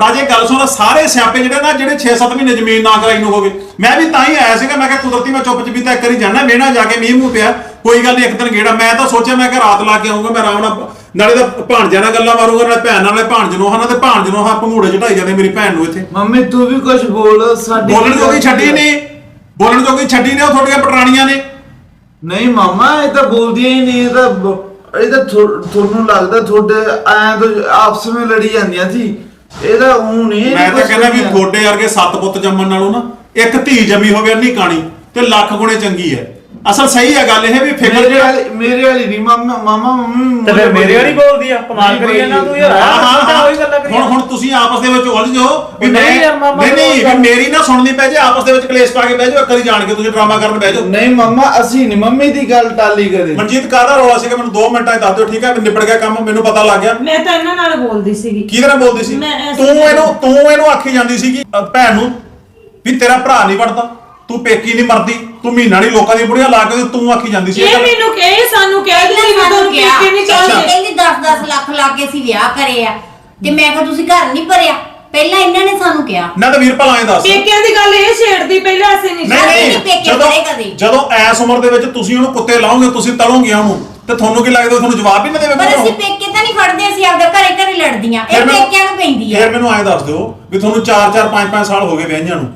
ਰਾਜੇ ਗੱਲ ਸੁਣ ਲੈ ਸਾਰੇ ਸਿਆਪੇ ਜਿਹੜੇ ਨਾ ਜਿਹੜੇ 6-7 ਮਹੀਨੇ ਜ਼ਮੀਨ ਨਾ ਕਰਾਈ ਨੂੰ ਹੋ ਗਏ ਮੈਂ ਵੀ ਤਾਂ ਹੀ ਆਇਆ ਸੀਗਾ ਮੈਂ ਕਿਹਾ ਕੁਦਰਤੀ ਮੈਂ ਚੁੱਪ ਚਪੀਤਾ ਇੱਕ ਵਾਰੀ ਜਾਣਾ ਵੇਣਾ ਜਾ ਕੇ ਮੀਂਹ ਮੂੰਹ ਪਿਆ। ਕੋਈ ਗੱਲ ਨਹੀਂ ਇੱਕ ਦਿਨ ਗੇੜਾ। ਮੈਂ ਤਾਂ ਸੋਚਿਆ ਮੈਂ ਕਿ ਰਾਤ ਲਾ ਕੇ ਆਉਂਗਾ ਮੈਂ ਆਰਾਮ ਨਾਲ ਨਾਲੇ ਤਾਂ ਭਾਣਜਿਆਂ ਨਾਲ ਗੱਲਾਂ ਮਾਰੂੰਗਾ ਨਾਲੇ ਭੈਣ ਨਾਲੇ ਭਾਣਜ ਨੂੰ ਹਾਂ ਤੇ ਭਾਣਜ ਨੂੰ ਹਾਂ ਪੰਗੂੜੇ ਚੜਾਈ ਜਾਂਦੇ ਮੇਰੀ ਭੈਣ ਨੂੰ ਇੱਥੇ। ਮੰਮੀ ਤੂੰ ਵੀ ਕੁਝ ਬੋਲ ਸਾਡੀ ਬੋਲਣ ਜੋਗੀ ਛੱਡੀ ਨਹੀਂ। ਬੋਲਣ ਜੋਗੀ ਛੱਡੀ ਨੇ ਉਹ ਤੁਹਾਡੀਆਂ ਪਟਰਾਣੀਆਂ ਨੇ। ਨਹੀਂ ਮਾਮਾ ਇਹ ਤਾਂ ਬੋਲਦੀਆਂ ਹੀ ਨਹੀਂ ਇਹ ਤਾਂ ਬ- ਇਹ ਤਾਂ ਥੋ- ਤੁਹਾਨੂੰ ਲੱਗਦਾ ਤੁਹਾਡੇ ਐਂ ਤਾਂ ਆਪਸ ਵਿੱਚ ਲੜੀ ਜਾਂਦੀਆਂ ਸੀ। ਇਹਦਾ ਉਹ ਨਹੀਂ ਇਹ ਮੈਂ ਤਾਂ ਕਹਿੰਦਾ ਵੀ। ਤੁਹਾਡੇ ਵਰਗੇ ਸੱਤ ਪੁੱਤ ਜੰਮਣ ਨਾਲੋਂ ਨਾ ਇੱਕ ਧੀ ਜੰਮੀ ਹੋਵੇ ਅੰਨੀ ਕਾਣੀ ਤੇ ਲੱਖ ਗੁਣੇ ਚੰਗੀ ਹੈ। ਅਸਲ ਸਹੀ ਹੈ ਗੱਲ ਇਹ ਵੀ ਫਿਕਰ ਮੇਰੇ ਜਿਹੜਾ ਵਾਲੀ ਮੇਰੇ ਵਾਲੀ ਨਹੀਂ ਮਾਮਾ ਮਾਮਾ ਮੰਮੀ ਤੇ ਫਿਰ ਮੇਰੇ ਵਾਲੀ ਬੋਲਦੀ ਆ। ਕਮਾਲ ਕਰੀ ਜਾਂਦਾ ਤੂੰ ਯਾਰ। ਹਾਂ ਹਾਂ ਹਾਂ। ਉਹੀ ਗੱਲਾਂ ਕਰੀ ਹੁਣ ਹੁਣ ਤੁਸੀਂ ਆਪਸ ਦੇ ਵਿੱਚ ਉਲਝ ਜਾਓ ਵੀ ਨਹੀਂ ਯਾਰ ਮਾਮਾ ਨਹੀਂ। ਵੀ ਮੇਰੀ ਨਾ ਸੁਣਨੀ ਪੈ ਜੇ ਆਪਸ ਦੇ ਵਿੱਚ ਕਲੇਸ਼ ਪਾ ਕੇ ਬਹਿ ਜਾਓ ਵਾਰੀ ਜਾਣ ਕੇ ਤੁਸੀਂ ਡਰਾਮਾ ਕਰਨ ਬਹਿ ਜਾਓ। ਨਹੀਂ ਮੰਮਾ ਅਸੀਂ ਨਹੀਂ ਮੰਮੀ ਦੀ ਗੱਲ ਟਾਲੀ ਕਦੇ ਮਨਜੀਤ ਕਾਹਦਾ ਰੌਲਾ ਸੀਗਾ? ਮੈਨੂੰ 2 ਮਿੰਟਾਂ 'ਚ ਦੱਸ ਦਿਓ ਠੀਕ ਹੈ ਨਿਬੜ ਗਿਆ ਕੰਮ ਮੈਨੂੰ ਪਤਾ ਲੱਗ ਗਿਆ। ਮੈਂ ਤਾਂ ਇਹਨਾਂ ਨਾਲ ਬੋਲਦੀ ਸੀਗੀ। ਕਿਹਦੇ ਨਾਲ ਬੋਲਦੀ ਸੀ? ਮੈਂ ਐਸੇ- ਤੂੰ ਇਹਨੂੰ ਤੂੰ ਇਹਨੂੰ ਆਖੀ ਜਾਂਦੀ ਸੀਗੀ ਅ, ਭੈਣ ਨੂੰ ਵੀ ਤੇਰਾ ਭਰਾ ਨਹੀਂ ਵੜਦਾ ਤੂੰ ਪੇਕੀ ਨਹੀਂ ਮਰਦੀ। ਤੂੰ ਮਹੀਨਾ ਨਹੀਂ ਲੋਕਾਂ ਦੀ ਬੁੜੀਆਂ ਲਾ ਕੇ ਤੇ ਤੂੰ ਆਖੀ ਜਾਂਦੀ ਸੀ ਇਹ ਇਹ ਗੱਲ। ਮੈਨੂੰ ਕਹੇ ਸਾਨੂੰ ਕਹਿ ਦਿੰਦੀ ਮੈਂ ਤੁਹਾਨੂੰ ਪੇਕੇ ਨਹੀਂ ਚਾਹੁੰਦੀ ਕਹਿੰਦੀ 10-10 ਲੱਖ ਲਾ ਕੇ ਅਸੀਂ ਵਿਆਹ ਕਰੇ ਆ। ਤੇ ਮੈਂ ਕਿਹਾ ਤੁਸੀਂ ਘਰ ਨਹੀਂ ਭਰਿਆ? ਪਹਿਲਾਂ ਇਹਨਾਂ ਨੇ ਸਾਨੂੰ ਕਿਹਾ। ਨਾ ਤਾਂ ਵੀਰਪਾਲ ਆਏ ਦੱਸ। ਪੇਕਿਆਂ ਦੀ ਗੱਲ ਇਹ ਛੇੜਦੀ ਪਹਿਲਾਂ ਅਸੀਂ ਨਹੀਂ ਨਹੀਂ ਨਹੀਂ। ਪੇਕੇ ਜਦੋਂ ਖੜੇ ਕਦੇ। ਜਦੋਂ ਐਸ ਉਮਰ ਦੇ ਵਿੱਚ ਤੁਸੀਂ ਉਹਨੂੰ ਕੁੱਤੇ ਲਾਓਗੇ ਤੁਸੀਂ ਤਲੋਗੇ ਉਹਨੂੰ ਤੇ ਤੁਹਾਨੂੰ ਕੀ ਲੱਗਦਾ ਤੁਹਾਨੂੰ ਜਵਾਬ ਹੀ ਨਾ ਦੇਵੇ ਪਰ ਅਸੀਂ? ਪੇਕੇ ਤਾਂ ਨਹੀਂ ਖੜਦੇ ਅਸੀਂ ਆਪਦੇ ਘਰੇ ਘਰੇ ਲੜਦੀਆਂ। ਇਹ ਪੇਕਿਆਂ ਨੂੰ ਪੈਂਦੀ ਆ। ਫਿਰ ਮੈਨੂੰ ਐਂ ਦੱਸ ਦਿਓ ਵੀ ਤੁਹਾਨੂੰ 4-4 5-5 ਸਾਲ ਹੋ ਗਏ ਵਿਆਹਾਂ ਨੂੰ।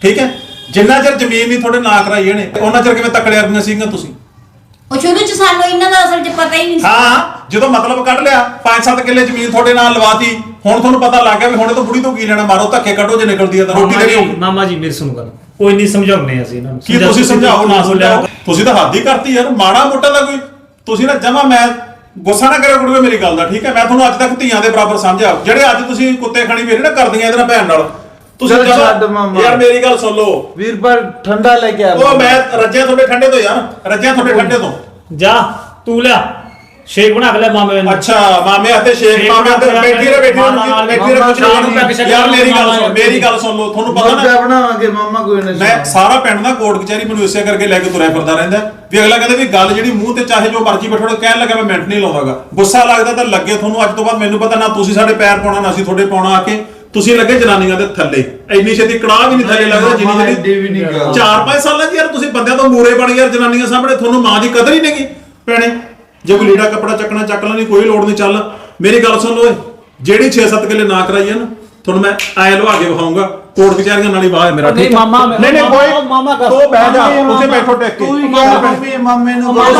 ਠੀਕ ਹੈ? ਜਿੰਨਾ ਚਿਰ ਜ਼ਮੀਨ ਨਹੀਂ ਤੁਹਾਡੇ ਨਾਂ ਕਰਾਈ ਇਹਨੇ ਉਹਨਾਂ ਚਿਰ ਕਿਵੇਂ ਤਕੜੇ ਅਰਗੀਆਂ ਸੀਗੀਆਂ ਤੁਸੀਂ? ਉਹ ਸ਼ੁਰੂ ਚ ਸਾਨੂੰ ਇਹਨਾਂ ਦਾ ਅਸਲ ਚ ਪਤਾ ਹੀ ਨਹੀਂ ਸੀ। ਹਾਂ ਜਦੋਂ ਮਤਲਬ ਕੱਢ ਲਿਆ 5-7 ਕਿੱਲੇ ਜ਼ਮੀਨ ਤੁਹਾਡੇ ਨਾਲ ਲਵਾਤੀ ਹੁਣ ਤੁਹਾਨੂੰ ਪਤਾ ਲੱਗ ਗਿਆ ਵੀ ਹੁਣੇ ਤੋਂ ਬੁੜੀ ਤੋਂ ਕੀ ਲੈਣਾ ਮਾਰੋ ਧੱਕੇ ਕੱਢੋ ਜੇ ਨਿਕਲਦੀ ਹੈ ਤਾਂ। ਰੋਟੀ ਮਾਮਾ ਦੇਣੀ ਜੀ ਹੋਊਗੀ। ਮਾਮਾ ਜੀ ਮੇਰੀ ਸੁਣੋ ਗੱਲ। ਕੋਈ ਨਹੀਂ ਸਮਝਾਉਣੇ ਅਸੀਂ ਇਹਨਾਂ ਨੂੰ। ਕੀ ਤੁਸੀਂ ਸਮਝਾਓ ਨਾ ਸਮਝਾਓ। ਤੁਸੀਂ ਤਾਂ ਹੱਦ ਹੀ ਕਰਤੀ ਯਾਰ ਮਾੜਾ ਮੋਟਾ ਦਾ ਕੋਈ ਤੁਸੀਂ ਨਾ ਜਮਾ ਮੈਂ ਗੁੱਸਾ ਨਾ ਕਰਿਓ ਕੁੜੀਓ ਮੇਰੀ ਗੱਲ ਦਾ ਠੀਕ ਹੈ? ਮੈਂ ਤੁਹਾਨੂੰ ਅੱਜ ਤੱਕ ਧੀਆਂ ਦੇ ਬਰਾਬਰ ਸਮਝਿਆ। ਜਿਹੜੇ ਅੱਜ ਤੁਸੀਂ ਕੁੱਤੇ ਖਾਣੀ ਮੇਰੇ ਨਾ ਕਰਦੀਆਂ ਇਹਦੇ ਨਾਲ ਭੈਣ ਨਾਲ। ਤੁਸੀਂ ਚੱਲ ਛੱਡ ਮਾਮਾ। ਯਾਰ ਮੇਰੀ ਗੱਲ ਸੁਣ ਲਓ। ਵੀਰਪਾਲ ਠੰਡਾ ਲੈ ਕੇ ਆ ਉਹ ਮੈਂ ਰੱਜਿਆ ਤੁਹਾਡੇ ਠੰਡੇ ਤੋਂ ਯਾਰ ਰੱਜਿਆ ਤੁਹਾਡੇ ਠੰਡੇ ਤੋਂ। ਜਾ ਤੂੰ ਲਿਆ। ਸ਼ੇਕ ਬਣਾ ਕੇ ਲੈ ਮਾਮੇ ਨੂੰ ਅੱਛਾ ਮਾਮੇ ਹੱਥੇ ਸ਼ੇਖ ਮਾਮੇ ਹੱਥੇ ਬੈਠੀ ਰਹੇ ਬੈਠੀ ਰਹੇ ਬੈਠੀ ਰਹੇ ਕੁਛ ਨਹੀਂ ਯਾਰ ਮੇਰੀ ਗੱਲ ਸੁਣ ਮੇਰੀ ਗੱਲ ਸੁਣ ਲਓ ਤੁਹਾਨੂੰ ਪਤਾ ਨਾ। ਬਣਾਵਾਂਗੇ ਮਾਮਾ ਕੋਈ ਨਾ ਮੈਂ ਸਾਰਾ ਪਿੰਡ ਦਾ ਕੋਰਟ ਕਚਹਿਰੀ ਮੈਨੂੰ ਇਸੇ ਕਰਕੇ ਲੈ ਕੇ ਤੁਰਿਆ ਫਿਰਦਾ ਰਹਿੰਦਾ। ਵੀ ਅਗਲਾ ਕਹਿੰਦਾ ਵੀ ਗੱਲ ਜਿਹੜੀ ਮੂੰਹ ਤੇ ਚਾਹੇ ਜੋ ਮਰਜ਼ੀ ਬੈਠੋ ਕਹਿਣ ਲੱਗਾ ਮੈਂ ਮਿੰਟ ਨਹੀਂ ਲਾਉਂਦਾਗਾ। ਗੁੱਸਾ ਲੱਗਦਾ ਤਾਂ ਲੱਗੇ ਤੁਹਾਨੂੰ ਅੱਜ ਤੋਂ ਬਾਅਦ ਮੈਨੂੰ ਪਤਾ ਨਾ ਤੁਸੀਂ ਸਾਡੇ ਪੈਰ ਪਾਉਣਾ ਨਾ ਅਸੀਂ ਤੁਹਾਡੇ ਪਾਉਣਾ ਆ ਕੇ। ਤੁਸੀਂ ਲੱਗੇ ਜਨਾਨੀਆਂ ਦੇ ਥੱਲੇ। ਇੰਨੀ ਛੇਤੀ ਕੜਾਹ ਵੀ ਨਹੀਂ ਥੱਲੇ ਲੱਗਦਾ ਜਿੰਨੀ ਵੀ ਨਹੀਂ ਗੱਲ। ਚਾਰ ਪੰਜ ਸਾਲਾਂ 'ਚ ਯਾਰ ਤੁਸੀਂ ਬੰਦਿਆਂ ਤੋਂ ਮੂਰੇ ਬਣ ਗਏ ਯਾਰ ਜਨਾਨੀਆਂ ਸਾਹਮਣੇ। ਤੁਹਾਨੂੰ ਮਾਂ ਦੀ ਕਦਰ ਹੀ ਨਹੀਂਗੀ ਭੈਣੇ। ਜੇ ਕੋਈ ਲੀੜਾ ਕੱਪੜਾ ਚੱਕਣਾ ਚੱਕ ਲੈਣੀ ਕੋਈ ਲੋੜ ਨਹੀਂ ਚੱਲ। ਮੇਰੀ ਗੱਲ ਸੁਣ ਲਓ ਏ ਜਿਹੜੀ 6-7 ਕਿੱਲੇ ਨਾ ਕਰਾਈ ਹੈ ਨਾ ਤੁਹਾਨੂੰ ਮੈਂ ਐ ਲਵਾ ਕੇ ਵਿਖਾਉਂਗਾ। ਕੋਰਟ ਕਚਹਿਰੀਆਂ ਨਾਲ ਹੀ ਹੈ ਮੇਰਾ ਨਹੀਂ? ਮਾਮਾ, ਨਹੀਂ ਨਹੀਂ ਕੋਈ ਮਾਮਾ, ਕਰ- ਤੂੰ ਬਹਿ ਜਾ ਮਾਮਾ, ਬੈਠੋ ਟਿਕ ਕੇ। ਤੂੰ ਹੀ ਕਹਿ ਮੰਮੀ ਮੰਮੀ ਨੂੰ ਮਾਮਾ।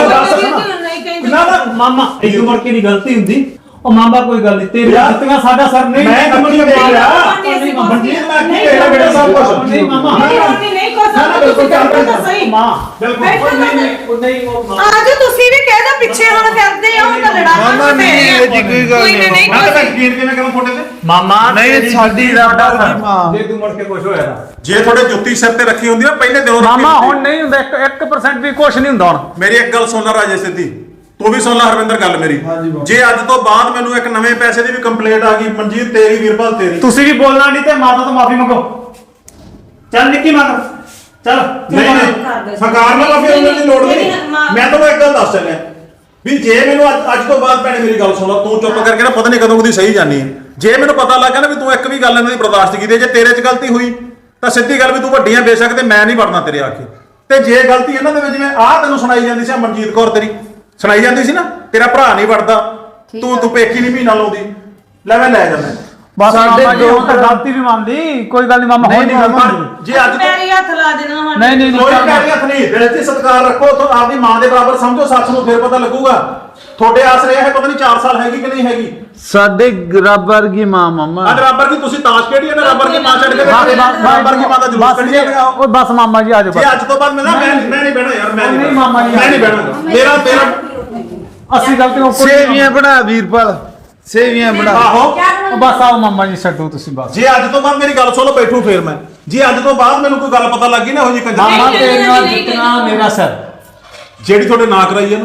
ਨਾ ਨਾ। ਮਾਮਾ ਇੱਕ ਕੇ ਦੀ ਗਲਤੀ ਹੁੰਦੀ? ਉਹ ਮਾਮਾ ਕੋਈ ਗੱਲ ਨਹੀਂ ਤੇਰੀ ਗਲਤੀਆਂ ਸਾਡਾ ਸਰ ਨਹੀਂ। ਮੈਂ ਤਾਂ ਨਹੀਂ ਮਾਮਾ ਮਨਜੀਤ ਮੈਂ ਕੀ ਕਹਿਣਾ ਬੇਟਾ ਸਭ ਕੁਝ ਨਹੀਂ ਮਾਮਾ। ਨਹੀਂ ਨਹੀਂ ਨਹੀਂ ਕੋ ਨਾ, ਨਾ, ਬਿਲਕੁਲ। ਸਹੀ। ਮਾਂ ਬਿਲਕੁਲ ਨਹੀਂ ਨਹੀਂ ਉਹ ਨਹੀਂ ਉਹ ਮਾਂ। ਆਜੋ ਤੁਸੀਂ ਵੀ ਕਹਿ ਦੋ ਪਿੱਛੇ ਹੁਣ ਫਿਰਦੇ ਆ ਉਹ ਤਾਂ ਲੜਾ ਮਾਮਾ ਨਹੀਂ ਇਹ ਜੀ ਕੋਈ ਗੱਲ ਨਹੀਂ ਮੈਂ ਤਾਂ ਯਕੀਨ ਕਿਵੇਂ ਕਰਾਂ ਤੁਹਾਡੇ ਤੇ? ਮਾਮਾ ਨਹੀਂ, ਸਾਡੀ ਜੁੱਤੀ ਰੱਬ ਮਾਂ। ਜੇ ਤੂੰ ਮੁੜ ਕੇ ਕੁਝ ਹੋਇਆ ਤਾਂ। ਜੇ ਤੁਹਾਡੇ ਜੁੱਤੀ ਸਿਰ ਤੇ ਰੱਖੀ ਹੁੰਦੀ ਨਾ ਪਹਿਲੇ ਦਿਨੋਂ ਮਾਮਾ। ਹੁਣ ਨਹੀਂ ਹੁੰਦਾ 1% ਵੀ ਕੁਝ ਨਹੀਂ ਹੁੰਦਾ ਹੁਣ। ਮੇਰੀ ਇੱਕ ਗੱਲ ਸੁਣ ਲੈ ਰਾਜੇ ਸਿੱਧੀ। ਤੂੰ ਵੀ ਸੁਣ ਲੈ ਹਰਵਿੰਦਰ ਗੱਲ ਮੇਰੀ। ਹਾਂਜੀ ਬਾਬਾ। ਜੇ ਅੱਜ ਤੋਂ ਬਾਅਦ ਮੈਨੂੰ ਇੱਕ ਨਵੇਂ ਪੈਸੇ ਦੀ ਵੀ ਕੰਪਲੇਂਟ ਆ ਗਈ ਮਨਜੀਤ ਤੇਰੀ ਵੀਰਪਾਲ ਤੇਰੀ। ਤੁਸੀਂ ਵੀ ਬੋਲਣਾ ਨਹੀਂ ਤੇ ਮਾਤਾ ਤੋਂ ਮਾਫੀ ਮੰਗੋ। ਚੱਲ ਨਿੱਕੀ ਮਾਤਾ ਚੱਲ ਨਹੀਂ ਨਹੀਂ ਸਰਕਾਰ ਨਾਲ ਮਾਫੀ ਮੰਗਣ ਦੀ ਲੋੜ ਨਹੀਂ। ਮੈਂ ਤੁਹਾਨੂੰ ਇੱਕ ਗੱਲ ਦੱਸ ਚੱਲਿਆ ਵੀ ਜੇ ਮੈਨੂੰ ਅੱਜ ਅੱਜ ਤੋਂ ਬਾਅਦ ਭੈਣੇ ਮੇਰੀ ਗੱਲ ਸੁਣ ਲਾ ਤੂੰ ਚੁੱਪ ਕਰਕੇ ਨਾ ਪਤਾ ਨਹੀਂ ਕਦੋਂ ਕਦੀ ਸਹੀ ਜਾਨੀ ਹੈ ਜੇ ਮੈਨੂੰ ਪਤਾ ਲੱਗ ਗਿਆ ਨਾ ਵੀ ਤੂੰ ਇੱਕ ਵੀ ਗੱਲ ਇਹਨਾਂ ਦੀ ਬਰਦਾਸ਼ਤ ਕੀਤੀ ਹੈ, ਜੇ ਤੇਰੇ 'ਚ ਗਲਤੀ ਹੋਈ ਤਾਂ ਸਿੱਧੀ ਗੱਲ ਵੀ ਤੂੰ ਵੱਡੀਆਂ ਬੇਸ਼ੱਕ ਤੇ ਮੈਂ ਨਹੀਂ ਵੜਨਾ ਤੇਰੇ ਆਖੇ। ਤੇ ਜੇ ਗਲਤੀ ਇਹਨਾਂ ਦੇ ਵਿੱਚ ਜਿਵੇਂ ਆਹ ਤੈਨੂੰ ਸੁਣਾਈ ਜਾਂਦੀ ਸੀ ਆਹ ਮਨਜੀਤ ਕੌਰ ਤੇਰੀ ਸੁਣਾਈ ਜਾਂਦੀ ਸੀ ਨਾ ਤੇਰਾ ਭਰਾ ਨਹੀਂ ਵੜਦਾ ਤੂੰ ਤੂੰ ਪੇਕੀ ਨਹੀਂ ਮਹੀਨਾ ਲਾਉਂਦੀ। ਲੈ ਮੈਂ ਲੈ ਜਾਂਦਾ। ਬਸ ਸਾਡੇ ਦੋ ਤਾਂ ਗਲਤੀ ਵੀ ਮੰਨ ਲਈ ਕੋਈ ਗੱਲ ਨਹੀਂ ਮਾਮਾ ਹੁਣ ਨਹੀਂ ਮਾਮਾ, ਗਲਤੀ ਜੇ। ਅੱਜ ਤੋਂ ਪੈਰੀ ਹੱਥ ਲਾ ਦੇਣਾ ਹੁਣ ਨਹੀਂ ਨਹੀਂ ਕੋਈ ਨਹੀਂ ਪੈਰੀ ਹੱਥ ਨਹੀਂ ਦਿਲ 'ਚ ਸਤਿਕਾਰ ਰੱਖੋ ਤੋਂ ਆਪਦੀ ਮਾਂ ਦੇ ਬਰਾਬਰ ਸਮਝੋ ਸੱਸ ਨੂੰ ਫਿਰ ਪਤਾ ਲੱਗੂਗਾ। ਤੁਹਾਡੇ ਆਸ ਰਿਹਾ ਹੈ ਪਤਾ ਨਹੀਂ 4 ਸਾਲ ਹੈਗੀ ਕਿ ਨਹੀਂ ਹੈਗੀ। ਸਾਡੇ ਰੱਬ ਵਰਗੀ ਮਾਂ ਮਾਮਾ। ਅੱਜ ਰੱਬਰ ਕੀ ਤੁਸੀਂ ਤਾਸ਼ ਖੇਡੀ ਹੈ ਨਾ ਰੱਬਰ ਕੀ ਮਾਂ ਛੱਡ ਕੇ ਬਸ ਰੱਬਰ ਕੀ ਮਾਂ ਦਾ ਜਲੂਸ ਬਸ ਕੱਢੀ ਜੀ, ਜਾਂਦੇ ਆ ਉਹ ਬਸ ਮਾਮਾ ਜੀ ਆ ਜਾਓ ਜੇ ਬਸ। ਅੱਜ ਤੋਂ ਬਾਅਦ ਮੈਂ ਨਾ ਮੈਂ ਮੈਂ ਨਹੀਂ ਬਹਿਣਾ ਯਾਰ ਮੈਂ ਨਹੀਂ ਨਹੀਂ ਮਾਮਾ ਜੀ, ਮੈਂ ਨਹੀਂ ਬਹਿਣਾ। ਮੇਰਾ ਮੇਰਾ ਅਸੀਂ ਗਲਤੀਆਂ ਕੋਈ ਸੇਵੀਆਂ ਬਣਾ ਵੀਰਪਾਲ ਸੇਵੀਆਂ ਬਣਾ। ਆਹੋ। ਉਹ ਬਸ ਆਓ ਮਾਮਾ ਜੀ ਛੱਡੋ ਤੁਸੀਂ ਬਸ। ਜੇ ਅੱਜ ਤੋਂ ਬਾਅਦ ਮੇਰੀ ਗੱਲ ਸੁਣੋ ਬੈਠੂ ਫੇਰ ਮੈਂ। ਜੇ ਅੱਜ ਤੋਂ ਬਾਅਦ ਮੈਨੂੰ ਕੋਈ ਗੱਲ ਪਤਾ ਲੱਗੀ ਨਾ ਹੋ ਜੀ ਮਾਮਾ ਕੰਜਰ ਤੇਰੇ ਨਾਲ ਜਿੱਤਣਾ ਮੇਰਾ ਸਰ। ਜਿਹੜੀ ਤੁਹਾਡੇ ਨਾਂ ਕਰਾਈ ਹੈ ਨਾ।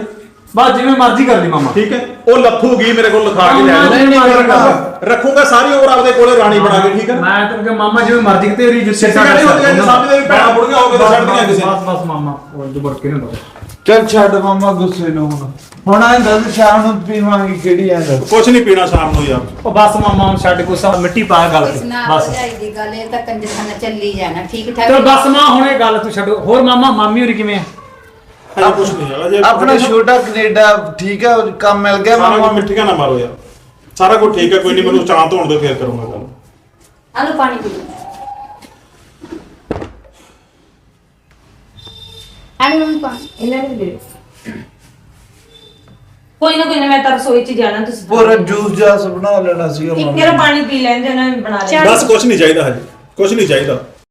ਬਸ ਜਿਵੇਂ ਮਰਜ਼ੀ ਕਰ ਲਈ ਮਾਮਾ। ਠੀਕ ਹੈ? ਉਹ ਲੱਥੂਗੀ ਮੇਰੇ ਕੋਲ ਲਿਖਾ ਕੇ ਲੈ ਜਾਓ। ਨਹੀਂ, ਨਹੀਂ, ਰੱਖੂਗਾ- ਰੱਖੂਗਾ ਸਾਰੀ ਉਮਰ ਆਪਦੇ ਕੋਲੇ ਰਾਣੀ ਬਣਾ ਕੇ ਠੀਕ ਹੈ ਨਾ? ਮੈਂ ਤਾਂ ਕਿ ਮਾਮਾ ਜਿਵੇਂ ਮਰਜ਼ੀ ਤੇਰੀ ਜਿੱਥੇ ਸਿੱਧੀਆਂ ਨਹੀਂ ਹੁੰਦੀਆਂ, ਜੇ ਸਮਝਦੇ ਵੀ ਭੈਣਾਂ ਬੁੜੀਆਂ ਹੋ ਕੇ ਤਾਂ ਛੱਡਦੀਆਂ ਕਿਸੇ ਨੂੰ। ਬਸ ਬਸ ਮਾਮਾ ਉਹ ਦੁਬਰ ਕੇ ਨਾ ਚੱਲ ਛੱਡ ਮਾਮਾ ਗੁੱਸੇ ਨੂੰ ਹੁਣ। ਹੁਣ ਆਂ ਦੱਸ ਸ਼ਾਮ ਨੂੰ ਪੀਵਾਂਗੇ ਕਿਹੜੀ ਆਂ ਦੱਸ। ਕੁਛ ਨਹੀਂ ਪੀਣਾ ਸ਼ਾਮ ਨੂੰ ਯਾਰ। ਉਹ ਬਸ ਮਾਮਾ ਹੁਣ ਛੱਡ ਗੁੱਸਾ ਮਿੱਟੀ ਪਾ ਗੱਲ ਇਸ ਤੇ ਨਾਲ ਬਸ। ਭਰਜਾਈ ਦੀ ਗੱਲ ਇਹ ਤਾਂ ਕੰਜਰਖਾਨਾ ਚੱਲੀ ਜਾਣਾ ਠੀਕ ਠਾਕ ਚਲ ਬਸ ਮਾਂ ਹੁਣ ਇਹ ਗੱਲ ਤੂੰ ਛੱਡੋ। ਹੋਰ ਮਾਮਾ ਮਾਮੀ ਹੋਰੀ ਕਿਵੇਂ ਆ? ਹਜੇ ਕੁਛ ਨਹੀਂ ਹੈਗਾ ਜੇ ਆਪਣਾ ਛੋਟਾ ਕੈਨੇਡਾ ਠੀਕ ਹੈ ਕੰਮ ਮਿਲ ਗਿਆ ਸਾਰਾ ਮਾਮਾ ਕੁਝ ਮਿੱਠੀਆਂ ਨਾ ਮਾਰੋ ਯਾਰ। ਸਾਰਾ ਕੁਝ ਠੀਕ ਹੈ ਕੋਈ ਨਹੀਂ ਮੈਨੂੰ ਚਾਹ ਧੋਣ ਦੇ ਫੇਰ ਕਰੂੰਗਾ ਗੱਲ। ਆਲੂ ਪਾਣੀ ਪੀ ਲਓ। ਇਹਨਾਂ ਨੂੰ ਦੇ ਕੋਈ ਨਾ ਕੋਈ ਨਾ ਮੈਂ ਤਾਂ ਰਸੋਈ 'ਚ ਜਾਣਾ ਤੁਸੀਂ ਪੂਰਾ ਜੂਸ ਜਾਸ ਬਣਾ ਲੈਣਾ ਸੀਗਾ ਇੱਕ ਮਾਮਾ ਕਿਹੜਾ ਪਾਣੀ ਪੀ ਉਹਨਾਂ ਨੇ ਬਣਾ ਲਿਆ ਬਸ ਕੁਛ ਨਹੀਂ ਚਾਹੀਦਾ ਹਜੇ ਕੁਛ ਨਹੀਂ ਚਾਹੀਦਾ।